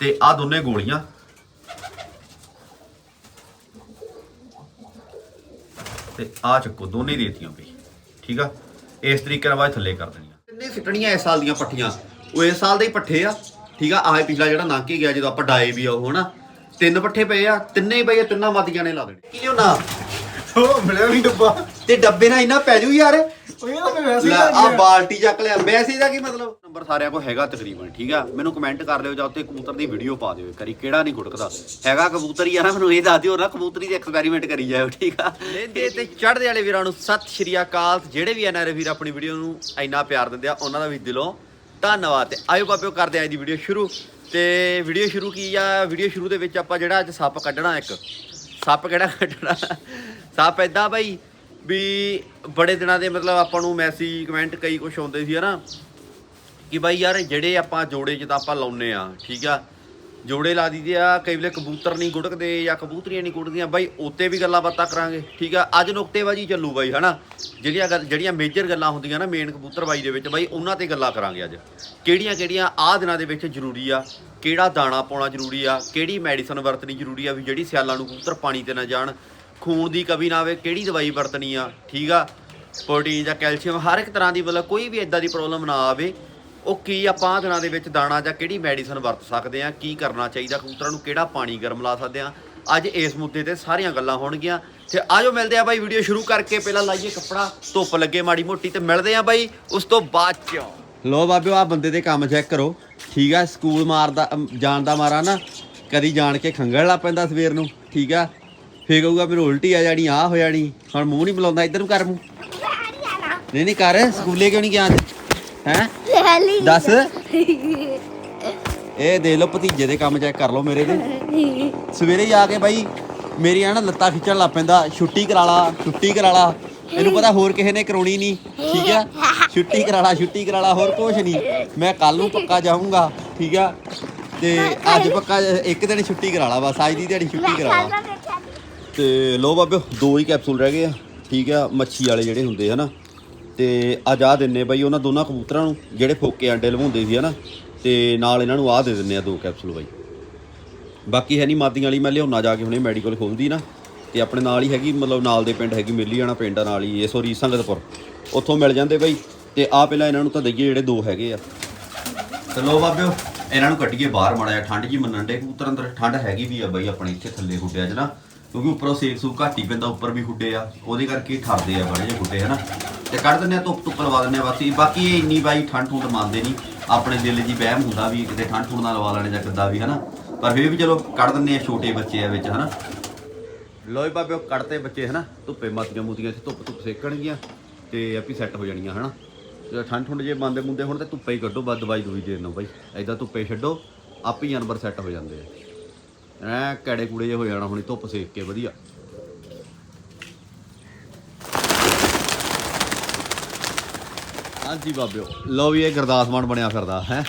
ਤੇ ਆ ਦੋਨੇ ਗੋਲੀਆਂ। ਤੇ ਆ ਚੱਕੋ ਦੋਨੇ ਦੇਤੀਆਂ ਬਈ। ਠੀਕ ਆ? ਇਸ ਤਰੀਕੇ ਨਾਲ ਬਾਅਦ ਥੱਲੇ ਕਰ ਦੇਣੀਆਂ। ਤਿੰਨੇ ਸਿੱਟਣੀਆਂ ਇਸ ਸਾਲ ਦੀਆਂ ਪੱਠੀਆਂ? ਉਹ ਇਸ ਸਾਲ ਦੇ ਹੀ ਪੱਠੇ ਆ। ਠੀਕ ਆ? ਆਹ ਪਿਛਲਾ ਜਿਹੜਾ ਲੰਘ ਕੇ ਗਿਆ ਜਦੋਂ ਆਪਾਂ ਡਾਏ ਵੀ ਆ ਉਹ ਹਨਾ? ਤਿੰਨ ਪੱਠੇ ਪਏ ਆ ਤਿੰਨੇ ਹੀ ਪਏ ਆ ਤਿੰਨਾਂ ਮੱਦੀਆਂ ਨੇ ਲਾ ਦੇਣੇ। ਕੀ ਲਿਓਨਾ ਉਹ ਮਿਲਿਆ ਨਹੀਂ ਡੱਬਾ। ਤੇ ਡੱਬੇ ਨਾਲ ਇੰਨਾ ਪੈ ਜੂ ਯਾਰ। ਉਹ ਇਹ ਤਾਂ ਮੈਂ ਵੈਸੇ ਹੀ ਲੈ ਲੈ ਆ ਗਿਆ ਬਾਲਟੀ ਚੱਕ ਲਿਆ। ਵੈਸੇ ਦਾ ਕੀ ਮਤਲਬ? ਨੰਬਰ ਸਾਰਿਆਂ ਕੋਲ ਹੈਗਾ ਤਕਰੀਬਨ ਠੀਕ ਆ? ਮੈਨੂੰ ਕਮੈਂਟ ਕਰ ਲਿਓ ਜਾਂ ਉੱਤੇ ਕਬੂਤਰ ਦੀ ਵੀਡੀਓ ਪਾ ਦਿਓ ਕਰੀ ਕਿਹੜਾ ਨਹੀਂ ਗੁੜਕਦਾ। ਹੈਗਾ ਕਬੂਤਰ ਹੀ ਆ ਨਾ ਮੈਨੂੰ ਇਹ ਦੱਸ ਦਿਓ ਨਾ ਕਬੂਤਰੀ ਦੇ ਐਕਸਪੈਰੀਮੈਂਟ ਕਰੀ ਜਾਓ ਠੀਕ ਆ? ਲੈਂਦੇ ਤੇ ਚੜ੍ਹਦੇ ਵਾਲੇ ਵੀਰਾਂ ਨੂੰ ਸਤਿ ਸ਼੍ਰੀ ਅਕਾਲ। ਜਿਹੜੇ ਵੀ ਐਨਆਰਏ ਵੀਰ ਆਪਣੀ ਵੀਡੀਓ ਨੂੰ ਇੰਨਾ ਪਿਆਰ ਦਿੰਦੇ ਆ ਉਹਨਾਂ ਦਾ ਵੀ ਦਿਲੋਂ ਧੰਨਵਾਦ ਤੇ ਆਇਓ ਬਾਬਿਓ ਕਰਦੇ ਆਂ ਅੱਜ ਦੀ ਵੀਡੀਓ ਸ਼ੁਰੂ। ਤੇ ਵੀਡੀਓ ਸ਼ੁਰੂ ਕੀ ਆ? ਵੀਡੀਓ ਸ਼ੁਰੂ ਦੇ ਵਿੱਚ ਆਪਾਂ ਜਿਹੜਾ ਅੱਜ ਸੱਪ ਕੱਢਣਾ ਇੱਕ। ਸੱਪ ਕਿਹੜਾ ਕੱਢਣਾ? ਸੱਪ ਏਦਾਂ ਬਈ ਵੀ ਬੜੇ ਦਿਨਾਂ ਦੇ ਮਤਲਬ ਆਪਾਂ ਨੂੰ ਮੈਸੇਜ, ਕਮੈਂਟ ਕਈ ਕੁਝ ਆਉਂਦੇ ਸੀ, ਹਨਾ? ਕਿ ਬਾਈ ਯਾਰ ਜਿਹੜੇ ਆਪਾਂ ਜੋੜੇ ਜਿੱਦਾਂ ਆਪਾਂ ਲਾਉਨੇ ਆ, ਠੀਕ ਆ? ਜੋੜੇ ਲਾ ਦਈਦੇ ਆ, ਕਈ ਵੇਲੇ ਕਬੂਤਰ ਨਹੀਂ ਗੁੜਕਦੇ ਜਾਂ ਕਬੂਤਰੀਆਂ ਨਹੀਂ ਗੁੜਕਦੀਆਂ, ਬਾਈ ਉੱਤੇ ਵੀ ਗੱਲਾਂ ਬਾਤਾਂ ਕਰਾਂਗੇ, ਠੀਕ ਆ? ਅੱਜ ਨੁਕਤੇਬਾਜੀ ਚੱਲੂ ਬਾਈ, ਹਨਾ? ਜਿਹੜੀਆਂ ਗੱਲ- ਜਿਹੜੀਆਂ ਮੇਜਰ ਗੱਲਾਂ ਹੁੰਦੀਆਂ ਨਾ ਮੇਨ ਕਬੂਤਰਬਾਈ ਦੇ ਵਿੱਚ, ਬਾਈ ਉਹਨਾਂ ਤੇ ਗੱਲਾਂ ਕਰਾਂਗੇ ਅੱਜ। ਕਿਹੜੀਆਂ ਕਿਹੜੀਆਂ ਆਹ ਦਿਨਾਂ ਦੇ ਵਿੱਚ ਜ਼ਰੂਰੀ ਆ? ਕਿਹੜਾ ਦਾਣਾ ਪਾਉਣਾ ਜ਼ਰੂਰੀ ਆ? ਕਿਹੜੀ ਮੈਡੀਸਨ ਵਰਤਣੀ ਜ਼ਰੂਰੀ ਆ? ਵੀ ਜਿਹੜੀ ਸਿਆਲਾਂ ਨੂੰ ਕਬੂਤਰ ਪਾਣੀ ਤੇ ਨਾ ਜਾਣ ਖੂਨ ਦੀ ਕਮੀ ਨਾ ਆਵੇ, ਕਿਹੜੀ ਦਵਾਈ ਵਰਤਣੀ ਆ, ਠੀਕ ਆ? ਪ੍ਰੋਟੀਨ ਜਾਂ ਕੈਲਸ਼ੀਅਮ, ਹਰ ਇੱਕ ਤਰ੍ਹਾਂ ਦੀ ਮਤਲਬ ਕੋਈ ਵੀ ਇਦਾਂ ਦੀ ਪ੍ਰੋਬਲਮ ਨਾ ਆਵੇ, ਉਹ ਕੀ ਆਪਾਂ ਦਿਨਾਂ ਦੇ ਵਿੱਚ ਦਾਣਾ ਜਾਂ ਕਿਹੜੀ ਮੈਡੀਸਨ ਵਰਤ ਸਕਦੇ ਆ, ਕੀ ਕਰਨਾ ਚਾਹੀਦਾ, ਕਬੂਤਰਾਂ ਨੂੰ ਕਿਹੜਾ ਪਾਣੀ ਗਰਮ ਲਾ ਸਕਦੇ ਆ? ਅੱਜ ਇਸ ਮੁੱਦੇ ਤੇ ਸਾਰੀਆਂ ਗੱਲਾਂ ਹੋਣਗੀਆਂ, ਤੇ ਆਜੋ ਮਿਲਦੇ ਆ ਬਾਈ ਵੀਡੀਓ ਸ਼ੁਰੂ ਕਰਕੇ, ਪਹਿਲਾਂ ਲਾਈਏ ਕੱਪੜਾ, ਧੁੱਪ ਲੱਗੇ ਮਾੜੀ ਮੋਟੀ, ਤੇ ਮਿਲਦੇ ਆ ਬਾਈ ਉਸ ਤੋਂ ਬਾਅਦ ਚ। ਲੋ ਬਾਬਿਓ ਆ ਬੰਦੇ ਦੇ ਕੰਮ ਚੈੱਕ ਕਰੋ, ਠੀਕ ਆ, ਸਕੂਲ ਮਾਰਦਾ ਜਾਣ ਦਾ ਮਾਰਾ ਨਾ, ਕਦੀ ਜਾਣ ਕੇ ਖੰਗਣ ਲੱਗ ਪੈਂਦਾ ਸਵੇਰ ਨੂੰ, ਠੀਕ ਆ? ਫੇਰ ਕਹੂਗਾ ਮੈਨੂੰ ਉਲਟੀ ਆ ਜਾਣੀ ਆ ਹੋ ਜਾਣੀ। ਹੁਣ ਮੂੰਹ ਨਹੀਂ ਬੁਲਾਉਂਦਾ ਇੱਧਰ ਨੂੰ ਕਰ ਮੂੰਹ। ਨਹੀਂ ਨਹੀਂ ਕਰ। ਸਕੂਲੇ ਕਿਉਂ ਨਹੀਂ ਗਿਆ ਅੱਜ? ਹੈ? ਦੱਸ। ਇਹ ਦੇ ਲਓ ਭਤੀਜੇ ਦੇ ਕੰਮ ਚੈੱਕ ਕਰ ਲਓ ਮੇਰੇ ਦੇ ਸਵੇਰੇ ਹੀ ਆ ਕੇ ਬਾਈ ਮੇਰੀ ਆ ਨਾ ਲੱਤਾਂ ਖਿੱਚਣ ਲੱਗ ਪੈਂਦਾ ਛੁੱਟੀ ਕਰਾ ਲਾ ਛੁੱਟੀ ਕਰਾ ਲਾ। ਇਹਨੂੰ ਪਤਾ ਹੋਰ ਕਿਸੇ ਨੇ ਕਰਾਉਣੀ ਨਹੀਂ ਠੀਕ ਆ? ਛੁੱਟੀ ਕਰਾ ਲਾ ਛੁੱਟੀ ਕਰਾ ਲਾ ਹੋਰ ਕੁਝ ਨਹੀਂ। ਮੈਂ ਕੱਲ ਨੂੰ ਪੱਕਾ ਜਾਊਂਗਾ ਠੀਕ ਆ? ਤੇ ਅੱਜ ਪੱਕਾ ਇੱਕ ਦਿਨ ਛੁੱਟੀ ਕਰਾ ਲਾ ਬਸ ਅੱਜ ਦੀ ਦਿਹਾੜੀ ਛੁੱਟੀ ਕਰਾ ਲਾ। ਤੇ ਲੋ ਬਾਬਿਓ ਦੋ ਹੀ ਕੈਪਸੂਲ ਰਹਿ ਗਏ ਆ। ਠੀਕ ਆ, ਮੱਛੀ ਵਾਲੇ ਜਿਹੜੇ ਹੁੰਦੇ ਹਨਾ ਤੇ ਅੱਜ ਆ ਦਿੰਨੇ ਬਾਈ ਉਹਨਾਂ ਦੋਨਾਂ ਕਬੂਤਰਾਂ ਨੂੰ, ਜਿਹੜੇ ਫੋਕੇ ਆਂਡੇ ਲਵਾਉਂਦੇ ਸੀ ਹਨਾ ਤੇ ਨਾਲ ਇਹਨਾਂ ਨੂੰ ਆਹ ਦੇ ਦਿੰਨੇ ਆ ਦੋ ਕੈਪਸੂਲ ਬਾਈ। ਬਾਕੀ ਹੈ ਨਹੀਂ ਮਾਦੀਆਂ ਵਾਲੀ, ਮੈਂ ਲਿਆਉਣਾ ਜਾ ਕੇ ਹੁਣੇ, ਮੈਡੀਕਲ ਖੋਲਦੀ ਨਾ। ਤੇ ਆਪਣੇ ਨਾਲ ਹੀ ਹੈਗੀ, ਮਤਲਬ ਨਾਲ ਦੇ ਪਿੰਡ ਹੈਗੀ, ਮਿਲੀ ਜਾਣਾ ਪਿੰਡ ਆ ਨਾਲ ਹੀ, ਇਹ ਸੋਰੀ ਸੰਗਤਪੁਰ। ਉੱਥੋਂ ਮਿਲ ਜਾਂਦੇ ਬਾਈ। ਤੇ ਆ ਪਹਿਲਾਂ ਇਹਨਾਂ ਨੂੰ ਤਾਂ ਦਈਏ ਜਿਹੜੇ ਦੋ ਹੈਗੇ ਆ। ਤੇ ਲੋ ਬਾਬਿਓ ਇਹਨਾਂ ਨੂੰ ਕੱਢੀਏ ਬਾਹਰ ਮਾੜਾ ਜਿਹਾ। ਠੰਡ ਜੀ ਮੰਨਣ ਦੇ ਕਬੂਤਰ ਅੰਦਰ। ਠੰਡ ਹੈਗੀ ਵੀ ਆ ਬਾਈ ਆਪਣੇ ਇੱਥੇ ਥੱਲੇ ਹੁੱਡਿਆ 'ਚ ਨਾ। ਕਿਉਂਕਿ ਉੱਪਰੋਂ ਸੇਕ ਸੂਕ ਘੱਟ ਹੀ ਪੈਂਦਾ ਉੱਪਰ ਵੀ ਹੁੱਡੇ ਆ। ਉਹਦੇ ਕਰਕੇ ਹੀ ਠਰਦੇ ਆ ਬੜੇ ਜਿਹੇ ਹੁੱਡੇ ਹਨਾ? ਤੇ ਕੱਢ ਦਿੰਦੇ ਆ ਧੁੱਪ ਧੁੱਪ ਲਵਾ ਦਿੰਦੇ ਆ ਬਾਕੀ ਬਾਕੀ ਇਹ ਇੰਨੀ ਬਾਈ ਠੰਡ ਠੁੰਡ ਮੰਨਦੇ ਨਹੀਂ। ਆਪਣੇ ਦਿਲ 'ਚ ਵਹਿਮ ਹੁੰਦਾ ਵੀ ਕਿਤੇ ਠੰਡ ਠੁੰਡ ਨਾਲ ਲਵਾ ਲੈਣੇ ਜਾਂ ਕਿੱਦਾਂ ਵੀ, ਹਨਾ? ਪਰ ਫਿਰ ਵੀ ਚਲੋ ਕੱਢ ਦਿੰਦੇ ਆ ਛੋਟੇ ਬੱਚੇ ਆ ਵਿੱਚ, ਹਨਾ? ਬਾਬੇ ਉਹ ਕੱਢਤੇ ਬੱਚੇ, ਹਨਾ? ਧੁੱਪੇ ਮਾਤੀਆਂ ਮੂਤੀਆਂ ਇੱਥੇ ਧੁੱਪ ਧੁੱਪ ਸੇਕਣਗੀਆਂ ਤੇ ਆਪੀ ਸੈੱਟ ਹੋ ਜਾਣੀਆਂ, ਹਨਾ? ਜੇ ਠੰਡ ਠੁੰਡ ਜੇ ਬੰਦੇ ਮੁੰਦੇ ਹੁਣ ਤੇ ਧੁੱਪੇ ਹੀ ਕੱਢੋ, ਬਸ ਦਵਾਈ ਦੂਈ ਦੇ ਦਿੰਨੋ ਬਾਈ। ਐਦਾਂ ਧੁੱਪੇ ਛੱਡੋ, ਆਪੇ ਹੀ ਜਾਨਵਰ ਸੈੱਟ ਹੋ ਜਾਂਦੇ ਆ। ਐ ਕੜੇ ਕੂੜੇ ਜੇ ਹੋ ਜਾਣਾ ਹੁਣੀ ਧੁੱਪ ਸੇਕ ਕੇ ਵਧੀਆ। ਹਾਂਜੀ ਬਾਬਿਓ ਲੋ ਵੀ ਇਹ ਗੁਰਦਾਸ ਮਾਨ ਬਣਿਆ ਫਿਰਦਾ ਹੈ।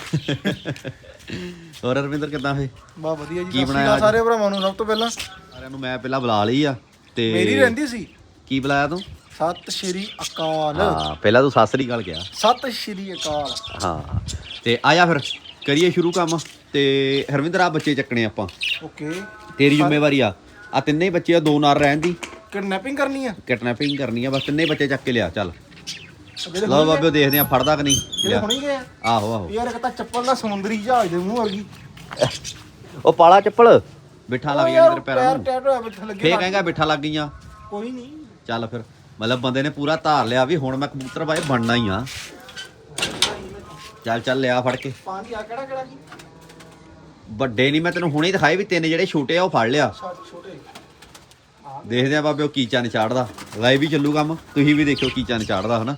ਹੋਰ ਰਵਿੰਦਰ ਕਿੱਦਾਂ ਫੇ? ਬਾ ਵਧੀਆ ਜੀ ਕੀ ਬਣਾਇਆ? ਸਾਰੇ ਭਰਾਵਾਂ ਨੂੰ ਸਭ ਤੋਂ ਪਹਿਲਾਂ। ਸਾਰਿਆਂ ਨੂੰ ਮੈਂ ਪਹਿਲਾਂ ਬੁਲਾ ਲਈ ਆ ਤੇ ਮੇਰੀ ਰਹਿੰਦੀ ਸੀ। ਕੀ ਬੁਲਾਇਆ ਤੂੰ? ਸਤਿ ਸ਼੍ਰੀ ਅਕਾਲ। ਹਾਂ ਪਹਿਲਾਂ ਤੂੰ ਸਤਿ ਸ੍ਰੀ ਅਕਾਲ ਗਿਆ ਸਤਿ ਸ਼੍ਰੀ ਅਕਾਲ। ਹਾਂ ਤੇ ਆਇਆ ਫਿਰ? ਕਰੀਏ ਸ਼ੁਰੂ ਕੰਮ ਤੇ ਹਰਵਿੰਦਰ ਆ ਬੱਚੇ ਚੱਕਣੇ ਆਪਾਂ। ਓਕੇ। ਤੇਰੀ ਜ਼ਿੰਮੇਵਾਰੀ ਆ। ਆ ਤਿੰਨੇ ਹੀ ਬੱਚੇ ਆ ਦੋ ਨਾਲ ਰਹਿਣ ਦੀ। ਕਿਡਨੈਪਿੰਗ ਕਰਨੀ ਆ? ਕਿਡਨੈਪਿੰਗ ਕਰਨੀ ਆ ਬਸ ਤਿੰਨੇ ਬੱਚੇ ਚੱਕ ਕੇ ਲਿਆ ਚੱਲ। ਲਓ ਬਾਬਿਓ ਦੇਖਦੇ ਆ ਫੜਦਾ ਕਿ ਨਹੀਂ? ਜਿਹੜੇ ਲਿਆ। ਹੁਣੇ ਗਏ ਆ? ਆਹੋ ਆਹੋ। ਯਾਰ ਇੱਕ ਤਾਂ ਚੱਪਲ ਦਾ ਸਮੁੰਦਰੀ ਜਹਾਜ਼ ਦੇ ਮੂੰਹ ਵਰਗੀ। ਉਹ ਪਾਲਾ ਚੱਪਲ। ਬਿਠਾ ਲੱਗ ਜਾਣੀ ਤੇਰੇ ਪੈਰਾਂ ਨੂੰ। ਟੈਟ ਹੋਇਆ ਬਿੱਠ ਲੱਗੇ ਫੇਰ ਕਹੇਗਾ ਬਿਠਾ ਲੱਗ ਗਈਆਂ। ਕੋਈ ਨਹੀਂ। ਚੱਲ ਫਿਰ। ਮਤਲਬ ਬੰਦੇ ਨੇ ਪੂਰਾ ਧਾਰ ਲਿਆ ਵੀ ਹੁਣ ਮੈਂ ਕਬੂਤਰ ਬਾਈ ਬਣਨਾ ਹੀ ਆ। ਚੱਲ ਚੱਲ ਲਿਆ ਫੜ ਕੇ। ਪਾਣੀ ਆ ਕਿਹੜਾ ਕਿਹੜਾ ਕੀ ਵੱਡੇ ਨਹੀਂ ਮੈਂ ਤੈਨੂੰ ਹੁਣੇ ਦਿਖਾਏ ਵੀ ਤਿੰਨ ਜਿਹੜੇ ਛੋਟੇ ਆ ਉਹ ਫੜ ਲਿਆ। ਛੋਟੇ। ਦੇਖਦੇ ਆ ਬਾਬੇ ਉਹ ਕੀ ਚੰਨ ਚਾੜਦਾ। ਲਾਈਵ ਵੀ ਚੱਲੂ ਕੰਮ ਤੁਸੀਂ ਵੀ ਦੇਖਿਓ ਕੀ ਚੰਨ ਚਾੜਦਾ ਹਨਾ?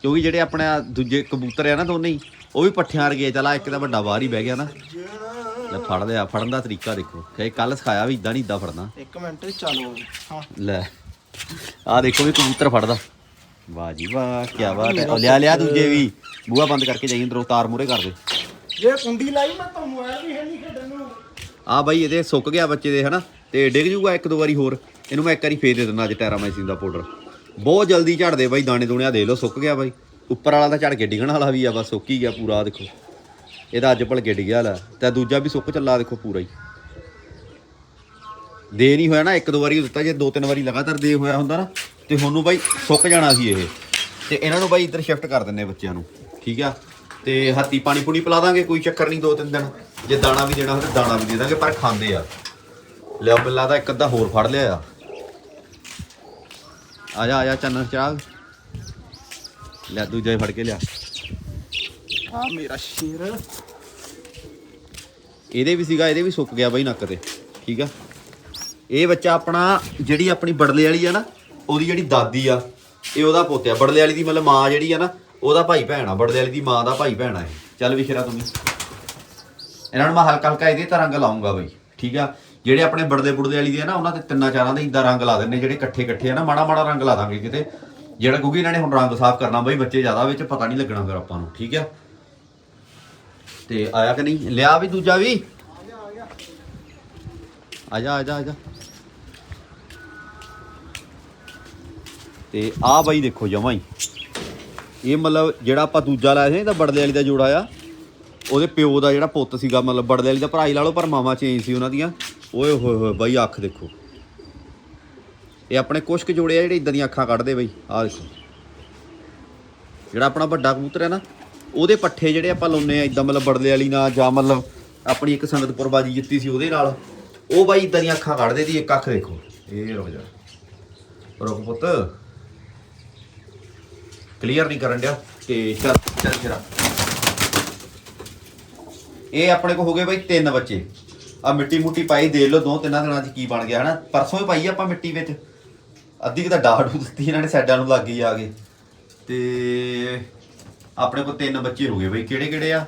ਕਿਉਂਕਿ ਜਿਹੜੇ ਆਪਣੇ ਦੂਜੇ ਕਬੂਤਰ ਆ ਨਾ ਦੋਨੇ ਹੀ ਉਹ ਵੀ ਪੱਠਿਆਂ ਵਰਗੇ ਚਲਾ ਇੱਕ ਤਾਂ ਵੱਡਾ ਬਾਹਰ ਹੀ ਬਹਿ ਗਿਆ ਨਾ। ਲੈ ਫੜ ਲਿਆ ਫੜਨ ਦਾ ਤਰੀਕਾ ਦੇਖੋ। ਕਿ ਕੱਲ ਸਿਖਾਇਆ ਵੀ ਇਦਾਂ ਨਹੀਂ ਇਦਾਂ ਫੜਨਾ। ਇੱਕ ਮਿੰਟ ਚੱਲੋ ਹਾਂ। ਲੈ ਆ ਦੇਖੋ ਵੀ ਕਬੂਤਰ ਫੜਦਾ। ਵਾਹ ਜੀ ਵਾਹ ਕੀ ਬਾਤ ਹੈ। ਉਹ ਲਿਆ ਲਿਆ ਦੂਜੇ ਵੀ। ਬੂਹਾ ਬੰਦ ਕਰਕੇ ਜਾਈ ਅੰਦਰੋਂ ਤਾਰ ਮੂਰੇ ਕਰ ਦੇ। ਜੇ ਕੁੰਡੀ ਲਾਈ ਮੈਂ ਤਾਂ ਮੋਬਾਈਲ ਵੀ ਹੈ ਨਹੀਂ ਖੇਡਣ ਨੂੰ ਆ ਬਾਈ ਇਹਦੇ ਸੁੱਕ ਗਿਆ ਬੱਚੇ ਦੇ ਹਨਾ? ਤੇ ਡਿੱਗ ਜੂਗਾ ਇੱਕ ਦੋ ਵਾਰੀ ਹੋਰ। ਇਹਨੂੰ ਮੈਂ ਇੱਕ ਵਾਰੀ ਫੇਰ ਦੇ ਦਿੰਦਾ ਅੱਜ ਟੈਰਾਮਾਈਸਿਨ ਦਾ ਪਾਊਡਰ। ਬਹੁਤ ਜਲਦੀ ਝੜਦੇ ਬਾਈ ਦਾਣੇ ਦੁਣਿਆ ਦੇ ਲਓ ਸੁੱਕ ਗਿਆ ਬਾਈ। ਉੱਪਰ ਵਾਲਾ ਤਾਂ ਝੜ ਕੇ ਡਿੱਗਣ ਵਾਲਾ ਵੀ ਆ ਬਸ ਸੁੱਕ ਹੀ ਗਿਆ ਪੂਰਾ ਦੇਖੋ। ਇਹਦਾ ਅੱਜ ਭਲਕੇ ਡਿੱਗਿਆ ਲਾ ਤੇ ਦੂਜਾ ਵੀ ਸੁੱਕ ਚੱਲਾ ਦੇਖੋ ਪੂਰਾ ਹੀ। ਦੇ ਨਹੀਂ ਹੋਇਆ ਨਾ ਇੱਕ ਦੋ ਵਾਰੀ ਦਿੱਤਾ ਜੇ ਦੋ ਤਿੰਨ ਵਾਰੀ ਲਗਾਤਾਰ ਦੇ ਹੋਇਆ ਹੁੰਦਾ ਨਾ ਤੇ ਹੁਣ ਨੂੰ ਬਾਈ ਸੁੱਕ ਜਾਣਾ ਸੀ ਇਹ। ਤੇ ਇਹਨਾਂ ਨੂੰ ਬਾਈ ਇੱਧਰ ਸ਼ਿਫਟ ਕਰ ਦਿੰਨੇ ਬੱਚਿਆਂ ਨੂੰ ਠੀਕ ਆ? ਤੇ ਹੱਤੀ ਪਾਣੀ ਪੂਣੀ ਪਿਲਾ ਦਾਂਗੇ ਕੋਈ ਚੱਕਰ ਨਹੀਂ ਦੋ ਤਿੰਨ ਦਿਨ। ਜੇ ਦਾਣਾ ਵੀ ਦੇਣਾ ਹੋਵੇ ਦਾਣਾ ਵੀ ਦੇ ਦਾਂਗੇ ਪਰ ਖਾਂਦੇ ਆ। ਲਿਆ ਬਿੱਲਾ ਦਾ ਇੱਕ ਅੱਧਾ ਹੋਰ ਫੜ ਲਿਆ ਆ। ਆ ਜਾ ਆ ਜਾ ਚੰਨਨ ਚਾਹ। ਲੈ ਦੂਜਾ ਹੀ ਫੜ ਕੇ ਲਿਆ। ਆ ਮੇਰਾ ਸ਼ੇਰ। ਇਹਦੇ ਵੀ ਸੀਗਾ ਇਹਦੇ ਵੀ ਸੁੱਕ ਗਿਆ ਬਾਈ ਨੱਕ ਤੇ ਠੀਕ ਆ? ਇਹ ਬੱਚਾ ਆਪਣਾ ਜਿਹੜੀ ਆਪਣੀ ਬੜਲੇ ਵਾਲੀ ਆ ਨਾ ਉਹਦੀ ਜਿਹੜੀ ਦਾਦੀ ਆ, ਇਹ ਉਹਦਾ ਪੋਤਿਆ ਬੜਲੇ ਵਾਲੀ ਦੀ ਮਤਲਬ ਮਾਂ ਜਿਹੜੀ ਆ ਨਾ, ਉਹਦਾ ਭਾਈ ਭੈਣ ਆ। ਬੜਲੇ ਵਾਲੀ ਦੀ ਮਾਂ ਦਾ ਭਾਈ ਭੈਣ ਆ ਇਹ। ਚੱਲ ਵਿਖਰਾ ਤੂੰ ਵੀ। ਇਹਨਾਂ ਨੂੰ ਮੈਂ ਹਲਕਾ ਹਲਕਾ ਇਹਦੇ ਤਾਂ ਰੰਗ ਲਾਉਂਗਾ ਬਈ। ਠੀਕ ਆ? ਜਿਹੜੇ ਆਪਣੇ ਬੜਦੇ ਬੁੜਦੇ ਵਾਲੀ ਦੇ ਆ ਨਾ, ਉਹਨਾਂ ਤੇ ਤਿੰਨਾਂ ਚਾਰਾਂ ਦੇ ਇਦਾਂ ਰੰਗ ਲਾ ਦਿੰਨੇ ਜਿਹੜੇ ਇਕੱਠੇ ਇਕੱਠੇ ਆ ਨਾ, ਮਾੜਾ ਮਾੜਾ ਰੰਗ ਲਾ ਦਾਂਗੇ ਕਿਤੇ। ਜਿਹੜਾ ਕਿਉਂਕਿ ਇਹਨਾਂ ਨੇ ਹੁਣ ਰੰਗ ਸਾਫ਼ ਕਰਨਾ ਬਈ, ਬੱਚੇ ਜ਼ਿਆਦਾ ਵਿੱਚ ਪਤਾ ਨਹੀਂ ਲੱਗਣਾ ਫਿਰ ਆਪਾਂ ਨੂੰ। ਠੀਕ ਆ? ਤੇ ਆਇਆ ਕਿ ਨਹੀਂ? ਲਿਆ ਵੀ ਦੂਜਾ ਵੀ? ਆ ਜਾ ਆ ਜਾ ਆ ਜਾ। ਤੇ ਆਹ ਬਾਈ ਦੇਖੋ ਜਮਾਂ ਹੀ। ਇਹ ਮਤਲਬ ਜਿਹੜਾ ਆਪਾਂ ਦੂਜਾ ਲਾਇਆ ਸੀ ਇਹਦਾ ਬੜਲੇ ਵਾਲੀ ਦਾ ਜੋੜਾ ਆ। ਉਹਦੇ ਪਿਓ ਦਾ ਜਿਹੜਾ ਪੁੱਤ ਸੀਗਾ, ਮਤਲਬ ਬੜਲੇ ਵਾਲੀ ਦਾ ਭਰਾ ਹੀ ਲਾ ਲਓ, ਪਰ ਮਾਮਾ ਚੇਂਜ ਸੀ ਉਹਨਾਂ ਦੀਆਂ। ਓਏ ਹੋਏ ਹੋਏ, ਬਾਈ ਅੱਖ ਦੇਖੋ। ਇਹ ਆਪਣੇ ਕੁਛ ਕੁ ਜੋੜੇ ਆ, ਜਿਹੜੇ ਇਦਾਂ ਦੀਆਂ ਅੱਖਾਂ ਕੱਢਦੇ ਬਈ। ਆਹ ਦੇਖੋ। ਜਿਹੜਾ ਆਪਣਾ ਵੱਡਾ ਕਬੂਤਰ ਹੈ ਨਾ, ਉਹਦੇ ਪੱਠੇ ਜਿਹੜੇ ਆਪਾਂ ਲਾਉਨੇ ਆ, ਇਦਾਂ ਮਤਲਬ ਬੜਲੇ ਵਾਲੀ ਨਾਲ, ਜਾਂ ਮਤਲਬ ਆਪਣੀ ਇੱਕ ਸੰਗਤਪੁਰ ਬਾਜੀ ਜਿੱਤੀ ਸੀ ਉਹਦੇ ਨਾਲ, ਉਹ ਬਾਈ ਇਦਾਂ ਦੀਆਂ ਅੱਖਾਂ ਕੱਢਦੇ ਦੀ ਇੱਕ ਅੱਖ ਦੇਖੋ। ਇਹ ਰੁਕ ਜਾ। ਰੁਕ ਪੁੱਤ। ਕਲੀਅਰ ਨਹੀਂ ਕਰਨ ਡਿਆ, ਤੇ ਚੱਲ ਚੱਲ ਜਰਾ ਇਹ ਆਪਣੇ ਕੋ ਹੋ ਗਏ ਬਾਈ ਤਿੰਨ ਬੱਚੇ। ਆ ਮਿੱਟੀ ਮੁੱਟੀ ਪਾਈ ਦੇ ਲਓ ਦੋ ਤਿੰਨਾਂ ਦਿਨਾਂ ਚ ਕੀ ਬਣ ਗਿਆ, ਹਨਾ? ਪਰਸੋਂ ਹੀ ਪਾਈ ਆਪਾਂ ਮਿੱਟੀ ਵਿੱਚ। ਅੱਧੀ ਕਿ ਤਾਂ ਡਾੜੂ ਦਿੱਤੀ ਇਹਨਾਂ ਨੇ, ਸਾਈਡਾਂ ਨੂੰ ਲੱਗ ਗਈ ਆ ਕੇ। ਤੇ ਆਪਣੇ ਕੋਲ ਤਿੰਨ ਬੱਚੇ ਹੋ ਗਏ ਬਈ। ਕਿਹੜੇ ਕਿਹੜੇ ਆ?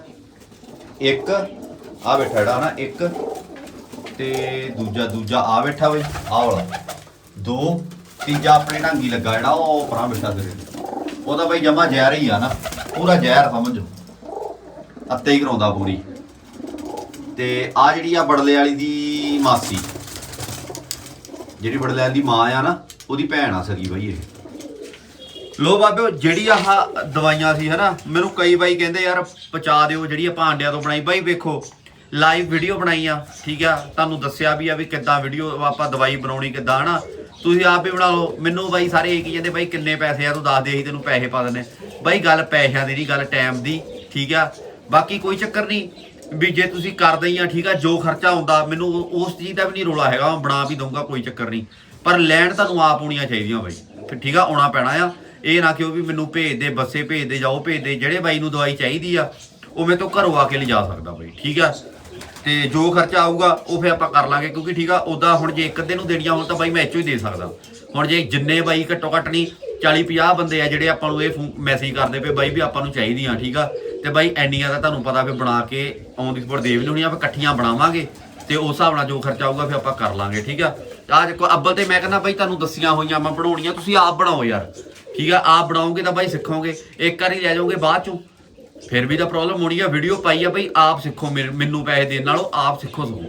ਇੱਕ ਆ ਬੈਠਾ ਜਿਹੜਾ ਨਾ ਇੱਕ ਤੇ ਦੂਜਾ ਦੂਜਾ ਆ ਬੈਠਾ ਬਈ ਆ ਵਾਲਾ। ਦੋ, ਤੀਜਾ ਆਪਣੇ ਢੰਗੀ ਲੱਗਾ ਜਿਹੜਾ, ਉਹ ਪਰਾਂ ਬੈਠਾ ਤੇਰੇ ਉਹਦਾ ਬਈ ਜਮਾ ਜ਼ਹਿਰ ਹੀ ਆ ਨਾ। ਪੂਰਾ ਜ਼ਹਿਰ ਸਮਝੋ ਅੱਤੇ ਹੀ ਕਰਾਉਂਦਾ ਪੂਰੀ। ਤੇ ਆ ਜਿਹੜੀ ਆ ਬੜਲੇ ਵਾਲੀ ਦੀ ਮਾਸੀ, ਜਿਹੜੀ ਬੜਲੇ ਵਾਲੀ ਦੀ ਮਾਂ ਆ ਨਾ, ਉਹਦੀ ਭੈਣ ਆ ਸਗੀ ਬਈ ਇਹ। ਲੋ ਬਾਬਿਓ, ਜਿਹੜੀ ਆਹ ਦਵਾਈਆਂ ਸੀ ਹਨਾ, ਮੈਨੂੰ ਕਈ ਬਾਈ ਕਹਿੰਦੇ ਯਾਰ ਪਚਾ ਦਿਓ ਜਿਹੜੀ ਆਪਾਂ ਆਂਡਿਆਂ ਤੋਂ ਬਣਾਈ। ਬਾਈ ਵੇਖੋ ਲਾਈਵ ਵੀਡੀਓ ਬਣਾਈ ਆ, ਠੀਕ ਆ? ਤੁਹਾਨੂੰ ਦੱਸਿਆ ਵੀ ਆ ਵੀ ਕਿੱਦਾਂ ਵੀਡੀਓ ਆਪਾਂ ਦਵਾਈ ਬਣਾਉਣੀ ਕਿੱਦਾਂ, ਹਨਾ? ਤੁਸੀਂ ਆਪ ਹੀ ਬਣਾ ਲਓ। ਮੈਨੂੰ ਬਾਈ ਸਾਰੇ ਇਹ ਕੀ ਕਹਿੰਦੇ, ਬਾਈ ਕਿੰਨੇ ਪੈਸੇ ਆ, ਤੂੰ ਦੱਸ ਦੇ ਅਸੀਂ ਤੈਨੂੰ ਪੈਸੇ ਪਾ ਦਿੰਨੇ ਬਾਈ ਗੱਲ ਪੈਸਿਆਂ ਦੀ ਨਹੀਂ, ਗੱਲ ਟਾਈਮ ਦੀ, ਠੀਕ ਆ? ਬਾਕੀ ਕੋਈ ਚੱਕਰ ਨਹੀਂ, ਵੀ ਜੇ ਤੁਸੀਂ ਕਰਦੇ ਹੀ ਆ, ਠੀਕ ਆ, ਜੋ ਖਰਚਾ ਹੁੰਦਾ ਮੈਨੂੰ ਉਸ ਚੀਜ਼ ਦਾ ਵੀ ਨਹੀਂ ਰੋਲਾ ਹੈਗਾ, ਮੈਂ ਬਣਾ ਵੀ ਦਊਂਗਾ, ਕੋਈ ਚੱਕਰ ਨਹੀਂ। ਪਰ ਲੈਣ ਤੁਹਾਨੂੰ ਆਪ ਆਉਣੀਆਂ ਚਾਹੀਦੀਆਂ ਬਾਈ, ਫਿਰ ਠੀਕ ਆ, ਆਉਣਾ ਪੈਣਾ ਆ। ਇਹ ਨਾ ਕਿ ਉਹ ਵੀ ਮੈਨੂੰ ਭੇਜ ਦੇ, ਬੱਸੇ ਭੇਜ ਦੇ, ਜਾਓ ਭੇਜ ਦੇ, ਜਿਹੜੇ ਬਾਈ ਨੂੰ ਦਵਾਈ ਚਾਹੀਦੀ ਆ, ਉਹ ਮੇਰੇ ਤੋਂ ਘਰੋਂ ਆ ਕੇ ਲਿਜਾ ਸਕਦਾ ਬਾਈ, ਠੀਕ ਆ? ਤੇ ਜੋ ਖਰਚਾ ਆਊਗਾ, ਉਹ ਫਿਰ ਆਪਾਂ ਕਰ ਲਾਂਗੇ, ਕਿਉਂਕਿ ਠੀਕ ਆ ਉਦਾਂ ਹੁਣ ਜੇ ਇੱਕ ਅੱਧੇ ਨੂੰ ਦੇਣੀਆਂ ਹੋਣ ਤਾਂ ਬਾਈ ਮੈਂ ਇੱਚੋ ਹੀ ਦੇ ਸਕਦਾ। ਹੁਣ ਜੇ ਜਿੰਨੇ ਬਾਈ ਘੱਟੋ ਘੱਟ ਨਹੀਂ 40 50 ਬੰਦੇ ਆ ਜਿਹੜੇ ਆਪਾਂ ਨੂੰ ਇਹ ਮੈਸੇਜ ਕਰਦੇ ਪਏ, ਬਾਈ ਵੀ ਆਪਾਂ ਨੂੰ ਚਾਹੀਦੀਆਂ, ਠੀਕ ਆ। ਤੇ ਬਾਈ ਐਨੀਆਂ ਦਾ ਤੁਹਾਨੂੰ ਪਤਾ ਵੀ ਬਣਾ ਕੇ ਔਨ ਦੀ ਸਪੋਰਟ ਦੇ ਵੀ ਲੈਣੀਆਂ ਆਪਾਂ ਇਕੱਠੀਆਂ ਬਣਾਵਾਂਗੇ। ਤੇ ਉਸ ਹਿਸਾਬ ਨਾਲ ਜੋ ਖਰਚਾ ਆਊਗਾ ਫਿਰ ਆਪਾਂ ਕਰ ਲਾਂਗੇ, ਠੀਕ ਆ। ਆ ਦੇਖੋ, ਅੱਬਲ ਤੇ ਮੈਂ ਕਹਿੰਦਾ ਬਾਈ ਤੁਹਾਨੂੰ ਦੱਸੀਆਂ ਹੋਈਆਂ, ਮੈਂ ਬਣਾਉਣੀਆਂ, ਤੁਸੀਂ ਆਪ ਬਣਾਓ ਯਾਰ, ਠੀਕ ਆ। ਆਪ ਬਣਾਓਗੇ ਤਾਂ ਬਾਈ ਸਿੱਖੋਗੇ, ਇੱਕ ਵਾਰੀ ਲੈ ਜਾਓਗੇ ਬਾਅਦ ਚੋਂ। ਫਿਰ ਵੀ ਤਾਂ ਪ੍ਰੋਬਲਮ ਹੋਣੀ ਆ ਵੀਡੀਓ ਪਾਈ ਆ ਬਈ, ਆਪ ਸਿੱਖੋ ਮੇਰੇ- ਮੈਨੂੰ ਪੈਸੇ ਦੇਣ ਨਾਲੋਂ ਆਪ ਸਿੱਖੋ ਸਗੋਂ।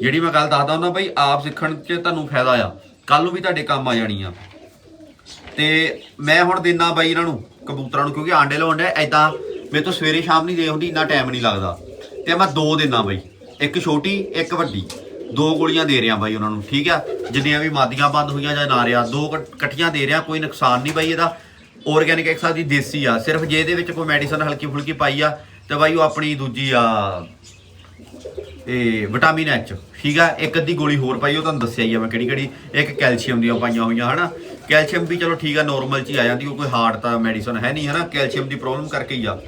ਜਿਹੜੀ ਮੈਂ ਗੱਲ ਦੱਸਦਾ ਹੁੰਦਾ ਬਈ, ਆਪ ਸਿੱਖਣ 'ਚ ਤੁਹਾਨੂੰ ਫਾਇਦਾ ਆ। ਕੱਲ ਨੂੰ ਵੀ ਤੁਹਾਡੇ ਕੰਮ ਆ ਜਾਣੀ ਆ। ਤੇ ਮੈਂ ਹੁਣ ਦਿਨਾ ਬਾਈ ਇਹਨਾਂ ਨੂੰ, ਕਬੂਤਰਾਂ ਨੂੰ, ਕਿਉਂਕਿ ਆਂਡੇ ਲਾਉਂਦੇ ਐਦਾਂ ਮੇਰੇ ਤੋਂ ਸਵੇਰੇ ਸ਼ਾਮ ਨਹੀਂ ਦੇ ਹੁੰਦੀ, ਇੰਨਾ ਟਾਈਮ ਨਹੀਂ ਲੱਗਦਾ। ਤੇ ਮੈਂ ਦੋ ਦਿਨਾ ਬਾਈ, ਇੱਕ ਛੋਟੀ, ਇੱਕ ਵੱਡੀ। ਦੋ ਗੋਲੀਆਂ ਦੇ ਰਿਆਂ ਬਾਈ ਉਹਨਾਂ ਨੂੰ, ਠੀਕ ਆ? ਜਿੰਨੀਆਂ ਵੀ ਮਾਦੀਆਂ ਬੰਦ ਹੋਈਆਂ ਜਾਂ ਨਾ ਰਿਆ ਦੋ ਇਕੱਠ- ਇਕੱਠੀਆਂ ਦੇ ਰਿਆਂ ਕੋਈ ਨੁਕਸਾਨ ਨਹੀਂ ਬਾਈ ਇਹਦਾ। ਆਰਗੈਨਿਕ ਇੱਕ ਦੀ ਦੇਸੀ ਆ, ਸਿਰਫ ਜੇ ਇਹਦੇ ਵਿੱਚ ਕੋਈ ਮੈਡੀਸਨ ਹਲਕੀ ਫੁਲਕੀ ਪਾਈ ਆ, ਤੇ ਬਾਈ ਉਹ ਆਪਣੀ ਦੂਜੀ ਆ ਇਹ ਵਿਟਾਮਿਨ ਐਚ ਠੀਕ ਆ? ਇੱਕ ਅੱਧੀ ਗੋਲੀ ਹੋਰ ਪਾਈ, ਉਹ ਤੁਹਾਨੂੰ ਦੱਸਿਆ ਹੀ ਆ ਮੈਂ ਕਿਹੜੀ ਕਿਹੜੀ। ਇੱਕ ਕੈਲਸ਼ੀਅਮ ਦੀਆਂ ਪਾਈਆਂ ਹੋਈਆਂ, ਹਨਾ? ਕੈਲਸ਼ੀਅਮ ਵੀ ਚਲੋ ਠੀਕ ਆ ਨਾਰਮਲ ਚ ਹੀ ਆ ਜਾਂਦੀ, ਉਹ ਕੋਈ ਹਾਰਟ ਤਾਂ ਮੈਡੀਸਨ ਹੈ ਨਹੀਂ, ਹਨਾ? ਕੈਲਸ਼ੀਅਮ ਦੀ ਪ੍ਰੋਬਲਮ ਕਰਕੇ ਹੀ ਆ।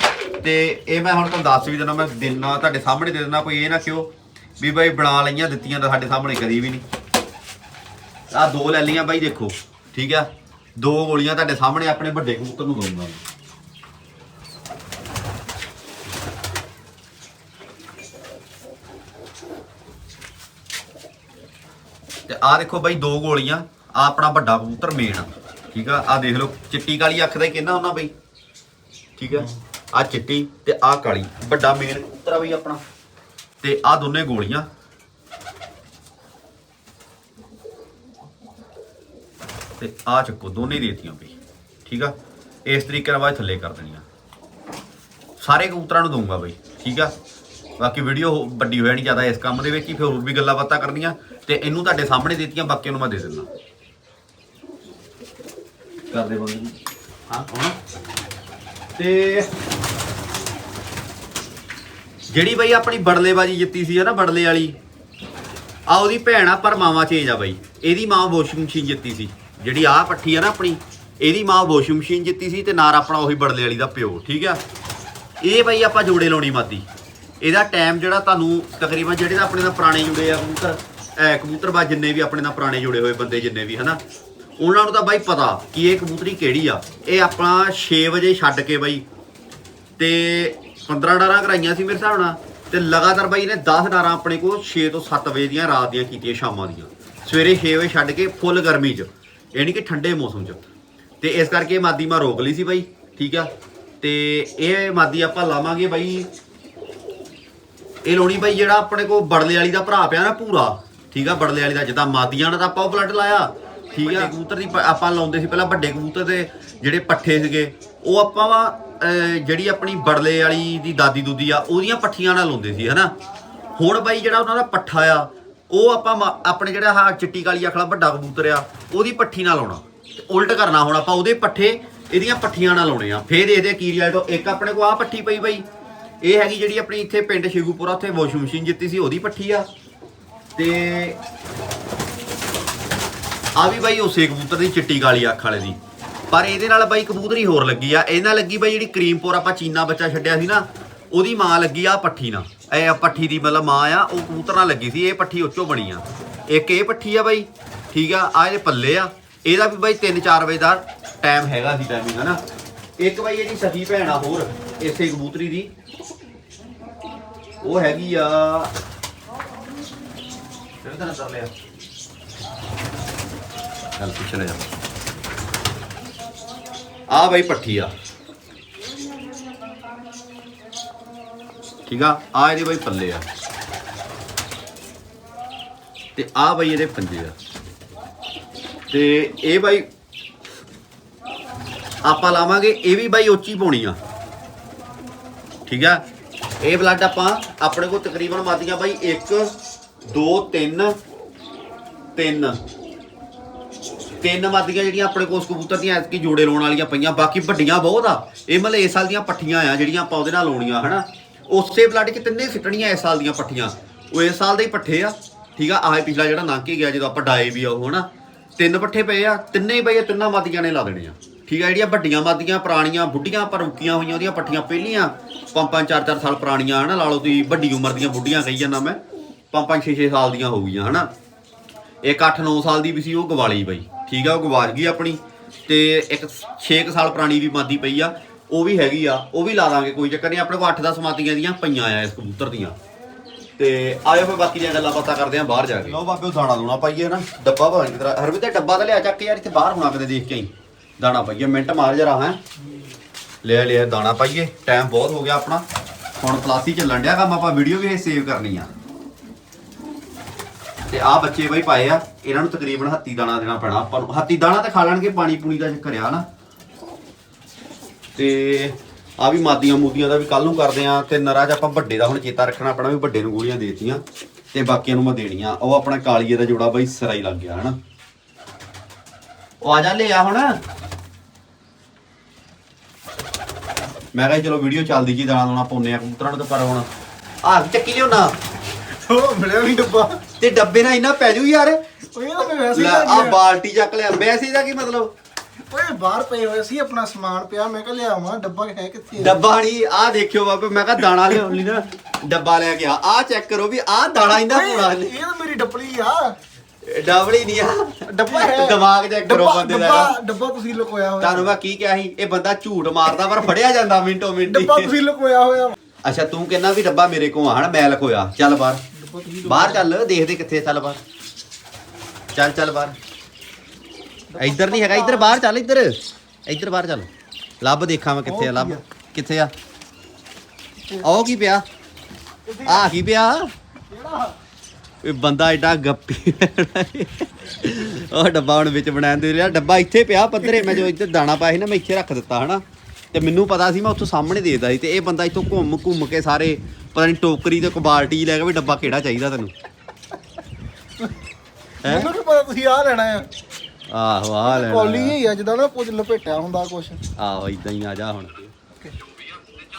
ਤੇ ਇਹ ਮੈਂ ਹੁਣ ਤੁਹਾਨੂੰ ਦੱਸ ਵੀ ਦਿੰਦਾ, ਮੈਂ ਦਿਨਾਂ, ਤੁਹਾਡੇ ਸਾਹਮਣੇ ਦੇ ਦਿੰਦਾ, ਕੋਈ ਇਹ ਨਾ ਕਿਉਂ ਵੀ ਬਾਈ ਬਣਾ ਲਈਆਂ, ਦਿੱਤੀਆਂ ਤਾਂ ਸਾਡੇ ਸਾਹਮਣੇ ਕਦੀ ਵੀ ਨਹੀਂ। ਆ ਦੋ ਲੈ ਲਈਆਂ ਬਾਈ, ਦੇਖੋ, ਠੀਕ ਆ? ਦੋ ਗੋਲੀਆਂ ਤੁਹਾਡੇ ਸਾਹਮਣੇ ਆਪਣੇ ਵੱਡੇ ਕਬੂਤਰ ਨੂੰ ਦਊਂਗਾ। ਤੇ ਆਹ ਦੇਖੋ ਬਾਈ ਦੋ ਗੋਲੀਆਂ ਆ ਆਪਣਾ ਵੱਡਾ ਕਬੂਤਰ ਮੇਨ ਆ। ਠੀਕ ਆ? ਆ ਦੇਖ ਲਓ, ਚਿੱਟੀ ਕਾਲੀ ਅੱਖ ਦਾ ਹੀ ਕਹਿੰਦਾ ਹੁੰਦਾ ਬਾਈ? ਠੀਕ ਆ? ਆ ਚਿੱਟੀ ਤੇ ਆ ਕਾਲੀ, ਵੱਡਾ ਮੇਨ ਕਬੂਤਰ ਆ ਬਈ ਆਪਣਾ। ਤੇ ਆ ਦੋਨੇ ਗੋਲੀਆਂ ਤੇ ਆ ਚੱਕੋ ਦੋਨੇ ਹੀ ਦੇਤੀਆਂ ਬਈ ਠੀਕ ਆ? ਇਸ ਤਰੀਕੇ ਨਾਲ ਬਾਅਦ ਥੱਲੇ ਕਰ ਦੇਣੀਆਂ। ਸਾਰੇ ਕਬੂਤਰਾਂ ਨੂੰ ਦਊਂਗਾ ਬਈ ਠੀਕ ਆ? ਬਾਕੀ ਵੀਡੀਓ ਵੱਡੀ ਹੋਇਆ ਨਹੀਂ ਜ਼ਿਆਦਾ ਇਸ ਕੰਮ ਦੇ ਵਿੱਚ ਹੀ ਫਿਰ ਹੋਰ ਵੀ ਗੱਲਾਂ ਬਾਤਾਂ ਕਰਨੀਆਂ ਤੇ ਇਹਨੂੰ ਤੁਹਾਡੇ ਸਾਹਮਣੇ ਦਿੱਤੀਆਂ ਬਾਕੀ ਨੂੰ ਮੈਂ ਦੇ ਦਿੰਦਾ। ਕਰਦੇ ਬੰਦੇ ਹਾਂ ਹੁਣ ਤੇ ਜਿਹੜੀ ਬਈ ਆਪਣੀ ਬੜਲੇਬਾਜੀ ਜਿੱਤੀ ਸੀ ਨਾ ਬੜਲੇ ਵਾਲੀ ਆ ਉਹਦੀ ਭੈਣ ਆ ਪਰ ਮਾਵਾ ਚੇਂਜ ਆ ਬਈ। ਇਹਦੀ ਮਾਂ ਵਾਸ਼ਿੰਗ ਮਸ਼ੀਨ ਜਿੱਤੀ ਸੀ। ਜਿਹੜੀ ਆਹ ਪੱਠੀ ਆ ਨਾ ਆਪਣੀ, ਇਹਦੀ ਮਾਂ ਵਾਸ਼ਿੰਗ ਮਸ਼ੀਨ ਜਿੱਤੀ ਸੀ ਤੇ ਨਾਰ ਆਪਣਾ ਉਹੀ ਬੜਲੇ ਵਾਲੀ ਦਾ ਪਿਓ, ਠੀਕ ਆ? ਇਹ ਬਈ ਆਪਾਂ ਜੋੜੇ ਲਾਉਣੀ ਮਾਦੀ। ਇਹਦਾ ਟਾਈਮ ਜਿਹੜਾ ਤੁਹਾਨੂੰ ਤਕਰੀਬਨ ਜਿਹੜੇ ਦਾ ਆਪਣੇ ਨਾਲ ਪੁਰਾਣੇ ਜੁੜੇ ਆ ਕਬੂਤਰ, ਐ ਕਬੂਤਰਬਾਜ਼ ਜਿੰਨੇ ਵੀ ਆਪਣੇ ਨਾਲ ਪੁਰਾਣੇ ਜੁੜੇ ਹੋਏ ਬੰਦੇ ਜਿੰਨੇ ਵੀ, ਹਨਾ? ਉਹਨਾਂ ਨੂੰ ਤਾਂ ਬਾਈ ਪਤਾ ਕਿ ਇਹ ਕਬੂਤਰੀ ਕਿਹੜੀ ਆ। ਇਹ ਆਪਾਂ 6 ਵਜੇ ਛੱਡ ਕੇ ਬਾਈ ਤੇ 15 ਡਾਰਾਂ ਕਰਾਈਆਂ ਸੀ ਮੇਰੇ ਹਿਸਾਬ ਨਾਲ ਤੇ ਲਗਾਤਾਰ ਬਾਈ ਨੇ 10 ਡਾਰਾਂ ਆਪਣੇ ਕੋਲ 6 ਤੋਂ 7 ਵਜੇ ਦੀਆਂ ਰਾਤ ਦੀਆਂ ਕੀਤੀਆਂ ਸ਼ਾਮਾਂ ਦੀਆਂ। ਸਵੇਰੇ 6 ਵਜੇ ਛੱਡ ਕੇ ਫੁੱਲ ਗਰਮੀ 'ਚ। ਯਾਨੀ ਕਿ ਠੰਡੇ ਮੌਸਮ 'ਚ। ਤੇ ਇਸ ਕਰਕੇ ਇਹ ਮਾਦੀ ਮੈਂ ਰੋਕ ਲਈ ਸੀ ਬਾਈ ਠੀਕ ਆ? ਤੇ ਇਹ ਮਾਦੀ ਆਪਾਂ ਲਾਵਾਂਗੇ ਬਾਈ। ਇਹ ਲਾਉਣੀ ਬਾਈ ਜਿਹੜਾ ਆਪਣੇ ਕੋਲ ਬੜਲੇ ਵਾਲੀ ਦਾ ਭਰਾ ਪਿਆ ਨਾ ਪੂਰਾ ਠੀਕ ਆ? ਬੜਲੇ ਵਾਲੀ ਦਾ ਜਿੱਦਾਂ ਮਾਦੀਆਂ ਤਾਂ ਆਪਾਂ ਉਹ ਬਲੱਡ ਲਾਇਆ ਠੀਕ ਆ? ਕਬੂਤਰ ਦੀ ਆਪਾਂ ਲਾਉਂਦੇ ਸੀ ਪਹਿਲਾਂ ਵੱਡੇ ਕਬੂਤਰ ਦੇ ਜਿਹੜੇ ਪੱਠੇ ਸੀਗੇ ਉਹ ਆਪਾਂ ਵਾ ਜਿਹੜੀ ਆਪਣੀ ਬੜਲੇ ਵਾਲੀ ਦੀ ਦਾਦੀ ਦੂਦੀ ਆ ਉਹਦੀਆਂ ਪੱਠੀਆਂ ਨਾਲ ਲਾਉਂਦੇ ਸੀ ਹਨਾ? ਹੁਣ ਬਾਈ ਜਿਹੜਾ ਉਹਨਾਂ ਦਾ ਪੱਠਾ ਆ ਉਹ ਆਪਾਂ ਮਾ- ਆਪਣੇ ਜਿਹੜਾ ਆਹ ਚਿੱਟੀ ਕਾਲੀ ਅਖਲਾ ਵੱਡਾ ਕਬੂਤਰ ਆ, ਉਹਦੀ ਪੱਠੀ ਨਾਲ ਲਾਉਣਾ। ਤੇ ਉਲਟ ਕਰਨਾ ਹੁਣ ਆਪਾਂ ਉਹਦੇ ਪੱਠੇ, ਇਹਦੀਆਂ ਪੱਠੀਆਂ ਨਾਲ ਲਾਉਣੇ ਆ। ਫੇਰ ਇਹਦੇ ਕੀ ਰਿਜ਼ਲਟ ਇੱਕ ਆਪਣੇ ਕੋਲ ਆ ਪੱਠੀ ਪਈ ਬਾਈ। ਇਹ ਹੈਗੀ ਜਿਹੜੀ ਆਪਣੀ ਇੱਥੇ ਪਿੰਡ ਸ਼ੇਗੂਪੁਰਾ ਉੱਥੇ ਵਾਸ਼ਿੰਗ ਮਸ਼ੀਨ ਜਿੱਤੀ ਸੀ, ਉਹਦੀ ਪੱਠੀ ਆ। ਤੇ ਆ ਵੀ ਬਾਈ ਉਸੇ ਕਬੂਤਰ ਦੀ ਚਿੱਟੀ ਕਾਲੀ ਅੱਖ ਵਾਲੇ ਦੀ। ਪਰ ਇਹਦੇ ਨਾਲ ਬਾਈ ਕਬੂਤਰੀ ਹੋਰ ਲੱਗੀ ਆ। ਇਹ ਨਾਲ ਲੱਗੀ ਬਾਈ ਜਿਹੜੀ ਕਰੀਮਪੁਰ ਆਪਾਂ ਚੀਨਾ ਬੱਚਾ ਛੱਡਿਆ ਸੀ ਨਾ, ਉਹਦੀ ਮਾਂ ਲੱਗੀ ਆ ਪੱਠੀ ਨਾਲ। ਇਹ ਪੱਠੀ ਦੀ ਮਤਲਬ ਮਾਂ ਆ, ਉਹ ਕਬੂਤਰ ਨਾਲ ਲੱਗੀ ਸੀ, ਇਹ ਪੱਠੀ ਉੱਚੋਂ ਬਣੀ ਆ। ਇੱਕ ਇਹ ਪੱਠੀ ਆ ਬਾਈ, ਠੀਕ ਆ ਆ ਇਹਦੇ ਪੱਲੇ ਆ। ਇਹਦਾ ਵੀ ਬਾਈ 3-4 ਵਜੇ ਦਾ ਟਾਈਮ ਹੈਗਾ ਸੀ ਟਾਈਮਿੰਗ ਹਨਾ? ਇੱਕ ਬਾਈ ਇਹਦੀ ਸਖੀ ਭੈਣ ਆ ਹੋਰ, ਇਸੇ ਕਬੂਤਰੀ ਦੀ। ਉਹ ਹੈਗੀ ਆ ਫਿਰ ਤਾਂ ਕਰ ਲਿਆ ਚੱਲ ਪਿੱਛੇ ਲੈ ਜਾ। ਆ ਬਈ ਪੱਠੀ ਆ। ਠੀਕ ਆ? ਆ ਇਹਦੇ ਬਾਈ ਪੱਲੇ ਆ। ਤੇ ਆ ਬਾਈ ਇਹਦੇ ਪੰਜੇ ਆ। ਤੇ ਇਹ ਬਾਈ ਆਪਾਂ ਲਾਵਾਂਗੇ, ਇਹ ਵੀ ਬਾਈ ਉੱਚੀ ਪਾਉਣੀ ਆ। ਠੀਕ ਆ? ਇਹ ਬਲੱਡ ਆਪਾਂ ਆਪਣੇ ਕੋਲ ਤਕਰੀਬਨ ਮਾਦੀਆਂ ਬਾਈ 1 2 3 3 ਤਿੰਨ ਮਾਦੀਆਂ ਜਿਹੜੀਆਂ ਆਪਣੇ ਕੋਲ ਕਬੂਤਰ ਦੀਆਂ ਐਤਕੀ ਜੋੜੇ ਲਾਉਣ ਵਾਲੀਆਂ ਪਈਆਂ। ਬਾਕੀ ਵੱਡੀਆਂ ਬਹੁਤ ਆ। ਇਹ ਮਤਲਬ ਇਸ ਸਾਲ ਦੀਆਂ ਪੱਠੀਆਂ ਆ ਜਿਹੜੀਆਂ ਆਪਾਂ ਉਹਦੇ ਨਾਲ ਲਾਉਣੀਆਂ, ਹਨਾ? ਉਸੇ ਬਲੱਡ 'ਚ ਤਿੰਨੇ ਸਿੱਟਣੀਆਂ ਇਸ ਸਾਲ ਦੀਆਂ ਪੱਠੀਆਂ। ਉਹ ਇਸ ਸਾਲ ਦੇ ਹੀ ਪੱਠੇ ਆ। ਠੀਕ ਆ, ਆਹ ਪਿਛਲਾ ਜਿਹੜਾ ਲੰਘ ਕੇ ਗਿਆ ਜਦੋਂ ਆਪਾਂ ਡਾਏ ਵੀ ਆ ਉਹ, ਹਨਾ। ਤਿੰਨ ਪੱਠੇ ਪਏ ਆ, ਤਿੰਨੇ ਹੀ ਬਈ ਇਹ ਤਿੰਨਾਂ ਮਾਦੀਆਂ ਨੇ ਲਾ ਦੇਣੇ ਆ। ਠੀਕ ਆ, ਜਿਹੜੀਆਂ ਵੱਡੀਆਂ ਮਾਦੀਆਂ, ਪੁਰਾਣੀਆਂ, ਬੁੱਢੀਆਂ ਪਰ ਰੁਕੀਆਂ ਹੋਈਆਂ, ਉਹਦੀਆਂ ਪੱਠੀਆਂ ਪਹਿਲੀਆਂ। ਪੰਜ ਪੰਜ ਚਾਰ ਚਾਰ ਸਾਲ ਪੁਰਾਣੀਆਂ, ਹਨਾ, ਲਾ ਲਓ ਤੁਸੀਂ, ਵੱਡੀ ਉਮਰ ਦੀਆਂ ਬੁੱਢੀਆਂ ਕਹੀ ਜਾਂਦਾ ਮੈਂ। ਪੰਜ ਪੰਜ 6 6 ਸਾਲ ਦੀਆਂ ਹੋ ਗਈਆਂ, ਹਨਾ। ਇੱਕ 8-9 ਸਾਲ ਦੀ ਵੀ ਸੀ, ਉਹ ਗਵਾਲੀ ਬਈ। ਠੀਕ ਆ, ਉਹ ਗਵਾਚ ਗਈ ਆਪਣੀ। ਤੇ ਇੱਕ 6 ਸਾਲ ਪੁਰਾਣੀ ਵੀ ਮਾਦੀ ਪਈ ਆ। ਉਹ ਵੀ ਹੈਗੀ ਆ, ਉਹ ਵੀ ਲਾ ਦਾਂਗੇ, ਕੋਈ ਚੱਕਰ ਨਹੀਂ, ਆਪਣੇ ਕੋਲ 8-10 ਮਾਦੀਆਂ ਦੀਆਂ ਪਈਆਂ ਆ ਇਸ ਕਬੂਤਰ ਦੀਆਂ। ਤੇ ਆਇਓ ਫਿਰ ਬਾਕੀ ਦੀਆਂ ਗੱਲਾਂ ਬਾਤਾਂ ਕਰਦੇ ਆਂ, ਬਾਹਰ ਜਾ ਕੇ। ਲਓ ਬਾਬੇ, ਉਹ ਦਾਣਾ ਦੂਣਾ ਪਾਈਏ ਨਾ, ਡੱਬਾ ਭਾਵੇਂ ਕਿਤਰਾ ਹਰਵੀ ਤੇ ਡੱਬਾ ਤਾਂ ਲਿਆ ਚੱਕ ਕੇ ਯਾਰ, ਇੱਥੇ ਬਾਹਰ ਹੋਣਾ ਕਿਤੇ ਦੇਖ ਕੇ ਆਈ। ਦਾਣਾ ਪਾਈਏ, ਮਿੰਟ ਮਾਰ ਜਰਾ, ਹੈ। ਲੈ ਲਿਆ ਦਾਣਾ ਪਾਈਏ, ਟਾਈਮ ਬਹੁਤ ਹੋ ਗਿਆ ਆਪਣਾ। ਹੁਣ ਕਲਾਸੀ ਚੱਲਣ ਡਿਆ ਕੰਮ, ਆਪਾਂ ਵੀਡੀਓ ਵੀ ਇਹ ਸੇਵ ਕਰਨੀ ਆ। ਤੇ ਆ ਬੱਚੇ ਬਈ ਪਾਏ ਆ, ਇਹਨਾਂ ਨੂੰ ਤਕਰੀਬਨ ਹੱਤੀ ਦਾਣਾ ਦੇਣਾ ਪੈਣਾ ਆਪਾਂ ਨੂੰ। ਹੱਤੀ ਦਾਣਾ ਤੇ ਖਾ ਲੈਣਗੇ ਪਾਣੀ ਪੂਣੀ ਦਾ ਚੱਕਰ ਆ ਨਾ ਤੇ ਆ ਵੀ ਮਾਦੀਆਂ ਮੂਦੀਆਂ ਦਾ ਵੀ ਕੱਲ ਨੂੰ ਕਰਦੇ ਆ ਤੇ ਨਰਾ ਚ ਆਪਾਂ ਵੱਡੇ ਦਾ ਹੁਣ ਚੇਤਾ ਰੱਖਣਾ ਪੈਣਾ ਵੀ ਵੱਡੇ ਨੂੰ ਗੋਲੀਆਂ ਦੇਤੀਆਂ ਤੇ ਬਾਕੀਆਂ ਨੂੰ ਮੈਂ ਦੇਣੀਆਂ। ਉਹ ਆਪਣਾ ਕਾਲੀਏ ਦਾ ਜੋੜਾ ਬਈ ਸਿਰਾ ਹੀ ਲੱਗ ਗਿਆ ਹਨਾ? ਉਹ ਆ ਜਾ ਲੈ ਆ ਹੁਣ। ਮੈਂ ਕਿਹਾ ਚਲੋ ਵੀਡੀਓ ਚੱਲਦੀ ਜੀ ਦਾਣਾ ਦੋਣਾ ਪਾਉਨੇ ਆ ਕਬੂਤਰਾਂ ਨੂੰ ਤਾਂ ਪਰ ਹੁਣ। ਆ ਚੱਕੀ ਲਿਓ ਨਾ ਉਹ ਮਿਲਿਆ ਵੀ ਡੱਬਾ। ਤੇ ਡੱਬੇ ਨਾਲ ਇੰਨਾ ਪੈ ਜੂ ਯਾਰ। ਉਹ ਇਹ ਤਾਂ ਮੈਂ ਵੈਸੇ ਹੀ ਲੈ ਲੈ ਆ ਗਿਆ। ਬਾਲਟੀ ਚੱਕ ਲਿਆ। ਵੈਸੇ ਦਾ ਕੀ ਮਤਲਬ? ਓਏ ਬਾਹਰ ਪਏ ਹੋਏ ਸੀ ਆਪਣਾ ਸਮਾਨ ਪਿਆ ਮੈਂ ਕਿਹਾ ਲਿਆਵਾਂ ਡੱਬਾ ਹੈ ਕਿੱਥੇ ਡੱਬਾ ਨਹੀਂ ਆ ਦੇਖਿਓ ਬਾਬੇ ਮੈਂ ਕਿਹਾ ਦਾਣਾ ਲਿਆਉਣ ਲਈ ਨਾ ਡੱਬਾ ਲੈ ਕੇ ਆ। ਆ ਚੈੱਕ ਕਰੋ ਵੀ ਆ ਦਾਣਾ ਓਏ, ਪੂਰਾ ਇਹ ਤਾਂ ਮੇਰੀ ਡੱਬਲੀ ਆ। ਡਬਲੀ ਨਹੀਂ ਆ। ਡੱਬਾ ਹੈ। ਦਿਮਾਗ ਚੈੱਕ ਕਰੋ ਬੰਦੇ ਦਾ। ਡੱਬਾ ਡੱਬਾ ਤੁਸੀਂ ਲੁਕੋਇਆ ਹੋਇਆ। ਤੁਹਾਨੂੰ ਮੈਂ ਕੀ ਕਿਹਾ ਸੀ? ਇਹ ਬੰਦਾ ਝੂਠ ਮਾਰਦਾ ਪਰ ਫੜਿਆ ਜਾਂਦਾ ਮਿੰਟੋ ਮਿੰਟ ਡੱਬਾ। ਤੁਸੀਂ ਲੁਕੋਇਆ ਹੋਇਆ। ਅੱਛਾ ਤੂੰ ਕਹਿੰਦਾ ਵੀ ਡੱਬਾ ਮੇਰੇ ਕੋਲ ਆ ਹਨਾ? ਮੈਂ ਲਖੋਇਆ ਚੱਲ ਬਾਹਰ। ਬਾਹਰ ਚੱਲ ਦੇਖਦੇ ਕਿੱਥੇ ਚੱਲ ਬਾਹਰ। ਚੱਲ ਚੱਲ ਬਾਹਰ। ਇੱਧਰ ਨਹੀਂ ਹੈਗਾ ਇੱਧਰ ਬਾਹਰ ਚੱਲ ਇੱਧਰ। ਇੱਧਰ ਬਾਹਰ ਚੱਲ। ਲੱਭ ਦੇਖਾਂ ਮੈਂ ਕਿੱਥੇ ਆ ਲੱਭ। ਕਿੱਥੇ ਆ? ਉਹ ਕੀ ਪਿਆ? ਆ ਕੀ ਪਿਆ? ਕਿਹੜਾ ਇਹ ਬੰਦਾ ਐਡਾ ਗੱਪੀ ਉਹ ਡੱਬਾ ਹੁਣ ਵਿੱਚ ਬਣਾਉਣ ਦੇ ਰਿਹਾ। ਡੱਬਾ ਇੱਥੇ ਪਿਆ ਪੱਧਰੇ ਮੈਂ ਜੋ ਇੱਧਰ ਦਾਣਾ ਪਾਇਆ ਸੀ ਨਾ ਮੈਂ ਇੱਥੇ ਰੱਖ ਦਿੱਤਾ ਹਨਾ? ਤੇ ਮੈਨੂੰ ਪਤਾ ਸੀ ਮੈਂ ਉੱਥੋਂ ਸਾਹਮਣੇ ਦੇਦਾ ਸੀ ਤੇ ਇਹ ਬੰਦਾ ਇੱਥੋਂ ਘੁੰਮ ਘੁੰਮ ਕੇ ਸਾਰੇ ਪਤਾ ਨਹੀਂ ਟੋਕਰੀ ਤੇ ਕੁਬਾਲਟੀ ਲੈ ਕੇ ਵੀ ਡੱਬਾ ਕਿਹੜਾ ਚਾਹੀਦਾ ਤੈਨੂੰ? ਹੈਂ? ਮੈਨੂੰ ਪਤਾ ਤੁਸੀਂ ਆ ਲੈਣਾ ਆ? ਆਹੋ ਆ ਲੈ ਕੋਲੀ ਹੀ ਆ ਜਿੱਦਾਂ ਨਾ ਪੁੱਜ ਲਪੇਟਿਆ ਹੁੰਦਾ ਕੁਛ। ਆਹੋ ਇਦਾਂ ਹੀ ਆ ਜਾ ਹੁਣ।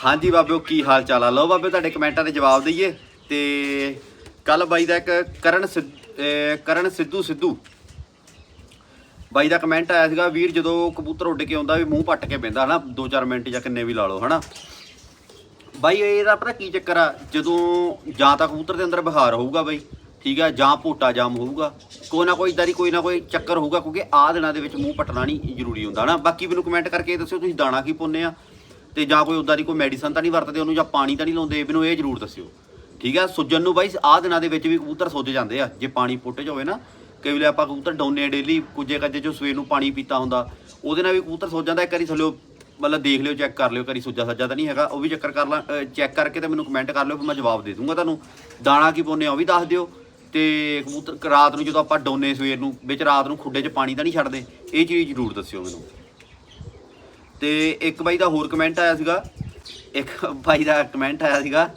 ਹਾਂਜੀ ਬਾਬਿਓ ਕੀ ਹਾਲ ਚਾਲ ਆ? ਲਓ ਬਾਬੇ ਤੁਹਾਡੇ ਕਮੈਂਟਾਂ ਦੇ ਜਵਾਬ ਦਈਏ। ਤੇ ਕੱਲ ਬਾਈ ਦਾ ਇੱਕ ਕਰਨ ਸਿੱਧ- ਅਹ ਕਰਨ ਸਿੱਧੂ ਸਿੱਧੂ। ਬਾਈ ਦਾ ਕਮੈਂਟ ਆਇਆ ਸੀਗਾ ਵੀਰ ਜਦੋਂ ਕਬੂਤਰ ਉੱਡ ਕੇ ਆਉਂਦਾ ਵੀ ਮੂੰਹ ਪੱਟ ਕੇ ਬੈੰਦਾ ਹਨਾ? 2-4 ਮਿੰਟ ਜਾਂ ਕਿੰਨੇ ਵੀ ਲਾ ਲਓ ਹਨਾ? ਬਾਈ ਇਹਦਾ ਪਤਾ ਕੀ ਚੱਕਰ ਆ? ਜਦੋਂ ਜਾਂ ਤਾਂ ਕਬੂਤਰ ਦੇ ਅੰਦਰ ਬੁਖਾਰ ਹੋਊਗਾ ਬਾਈ ਠੀਕ ਹੈ ਜਾਂ ਪੋਟਾ ਜਾਮ ਹੋਊਗਾ। ਕੋਈ ਨਾ ਕੋਈ ਇਦਾਂ ਕੋਈ ਨਾ ਕੋਈ ਚੱਕਰ ਹੋਊਗਾ, ਕਿਉਂਕਿ ਆਹ ਦਿਨਾਂ ਦੇ ਵਿੱਚ ਮੂੰਹ ਪਟਣਾ ਨਹੀਂ ਜ਼ਰੂਰੀ ਹੁੰਦਾ ਨਾ ਬਾਕੀ ਮੈਨੂੰ ਕਮੈਂਟ ਕਰਕੇ ਇਹ ਦੱਸਿਓ, ਤੁਸੀਂ ਦਾਣਾ ਕੀ ਪਾਉਂਦੇ ਆ? ਤੇ ਜਾਂ ਕੋਈ ਉਦਾਂ ਦੀ ਕੋਈ ਮੈਡੀਸਨ ਤਾਂ ਨਹੀਂ ਵਰਤਦੇ ਉਹਨੂੰ, ਜਾਂ ਪਾਣੀ ਤਾਂ ਨਹੀਂ ਲਾਉਂਦੇ? ਮੈਨੂੰ ਇਹ ਜ਼ਰੂਰ ਦੱਸਿਓ। ਠੀਕ ਆ? ਸੁੱਜਣ ਨੂੰ ਬਾਈ, ਆਹ ਦਿਨਾਂ ਦੇ ਵਿੱਚ ਵੀ ਕਬੂਤਰ ਸੁੱਜ ਜਾਂਦੇ ਆ, ਜੇ ਪਾਣੀ ਪੁੱਟ ਹੋਵੇ ਨਾ। ਕਈ ਵੇਲੇ ਆਪਾਂ ਕਬੂਤਰ ਡਾਉਨੇ ਡੇਲੀ ਕੁਝੇ ਕੱਜੇ 'ਚੋਂ ਸਵੇਰ ਨੂੰ ਪਾਣੀ ਪੀਤਾ ਹੁੰਦਾ। ਉਹਦੇ ਨਾਲ ਵੀ ਕਬੂਤਰ ਸੁੱਜ ਜਾਂਦਾ, ਇੱਕ ਵਾਰੀ ਥੱਲੇ ਮਤਲਬ ਦੇਖ ਲਿਓ, ਚੈੱਕ ਕਰ ਲਿਓ ਕਰੀ ਸੁੱਜਾ ਸੱਜਾ ਤਾਂ ਨਹੀਂ ਹੈਗਾ। ਉਹ ਵੀ ਚੱਕਰ ਕਰ ਲਾਂ ਚੈੱਕ ਕਰਕੇ ਤੇ ਮੈਨੂੰ ਕਮੈਂਟ ਕਰ ਲਿਓ, ਫਿਰ ਮੈਂ ਜਵਾਬ ਦੇ ਦੂੰਗਾ ਤੁਹਾਨੂੰ। ਦਾਣਾ ਕੀ ਪਾਉਂਦੇ ਆ, ਉਹ ਵੀ ਦੱਸ ਦਿਓ। ਤੇ ਕਬੂਤਰ ਰਾਤ ਨੂੰ ਜਦੋਂ ਆਪਾਂ ਡੋਨੇ ਸਵੇਰ ਨੂੰ ਵਿੱਚ ਰਾਤ ਨੂੰ ਖੁੱਡੇ 'ਚ ਪਾਣੀ ਤਾਂ ਨਹੀਂ ਛੱਡਦੇ ਇਹ ਚੀਜ਼ ਜ਼ਰੂਰ ਦੱਸਿਓ ਮੈਨੂੰ। ਤੇ ਇੱਕ ਬਾਈ ਦਾ ਹੋਰ ਕਮੈਂਟ ਆਇਆ ਸੀਗਾ ਇੱਕ ਬਾਈ ਦਾ ਕਮੈਂਟ ਆਇਆ ਸੀਗਾ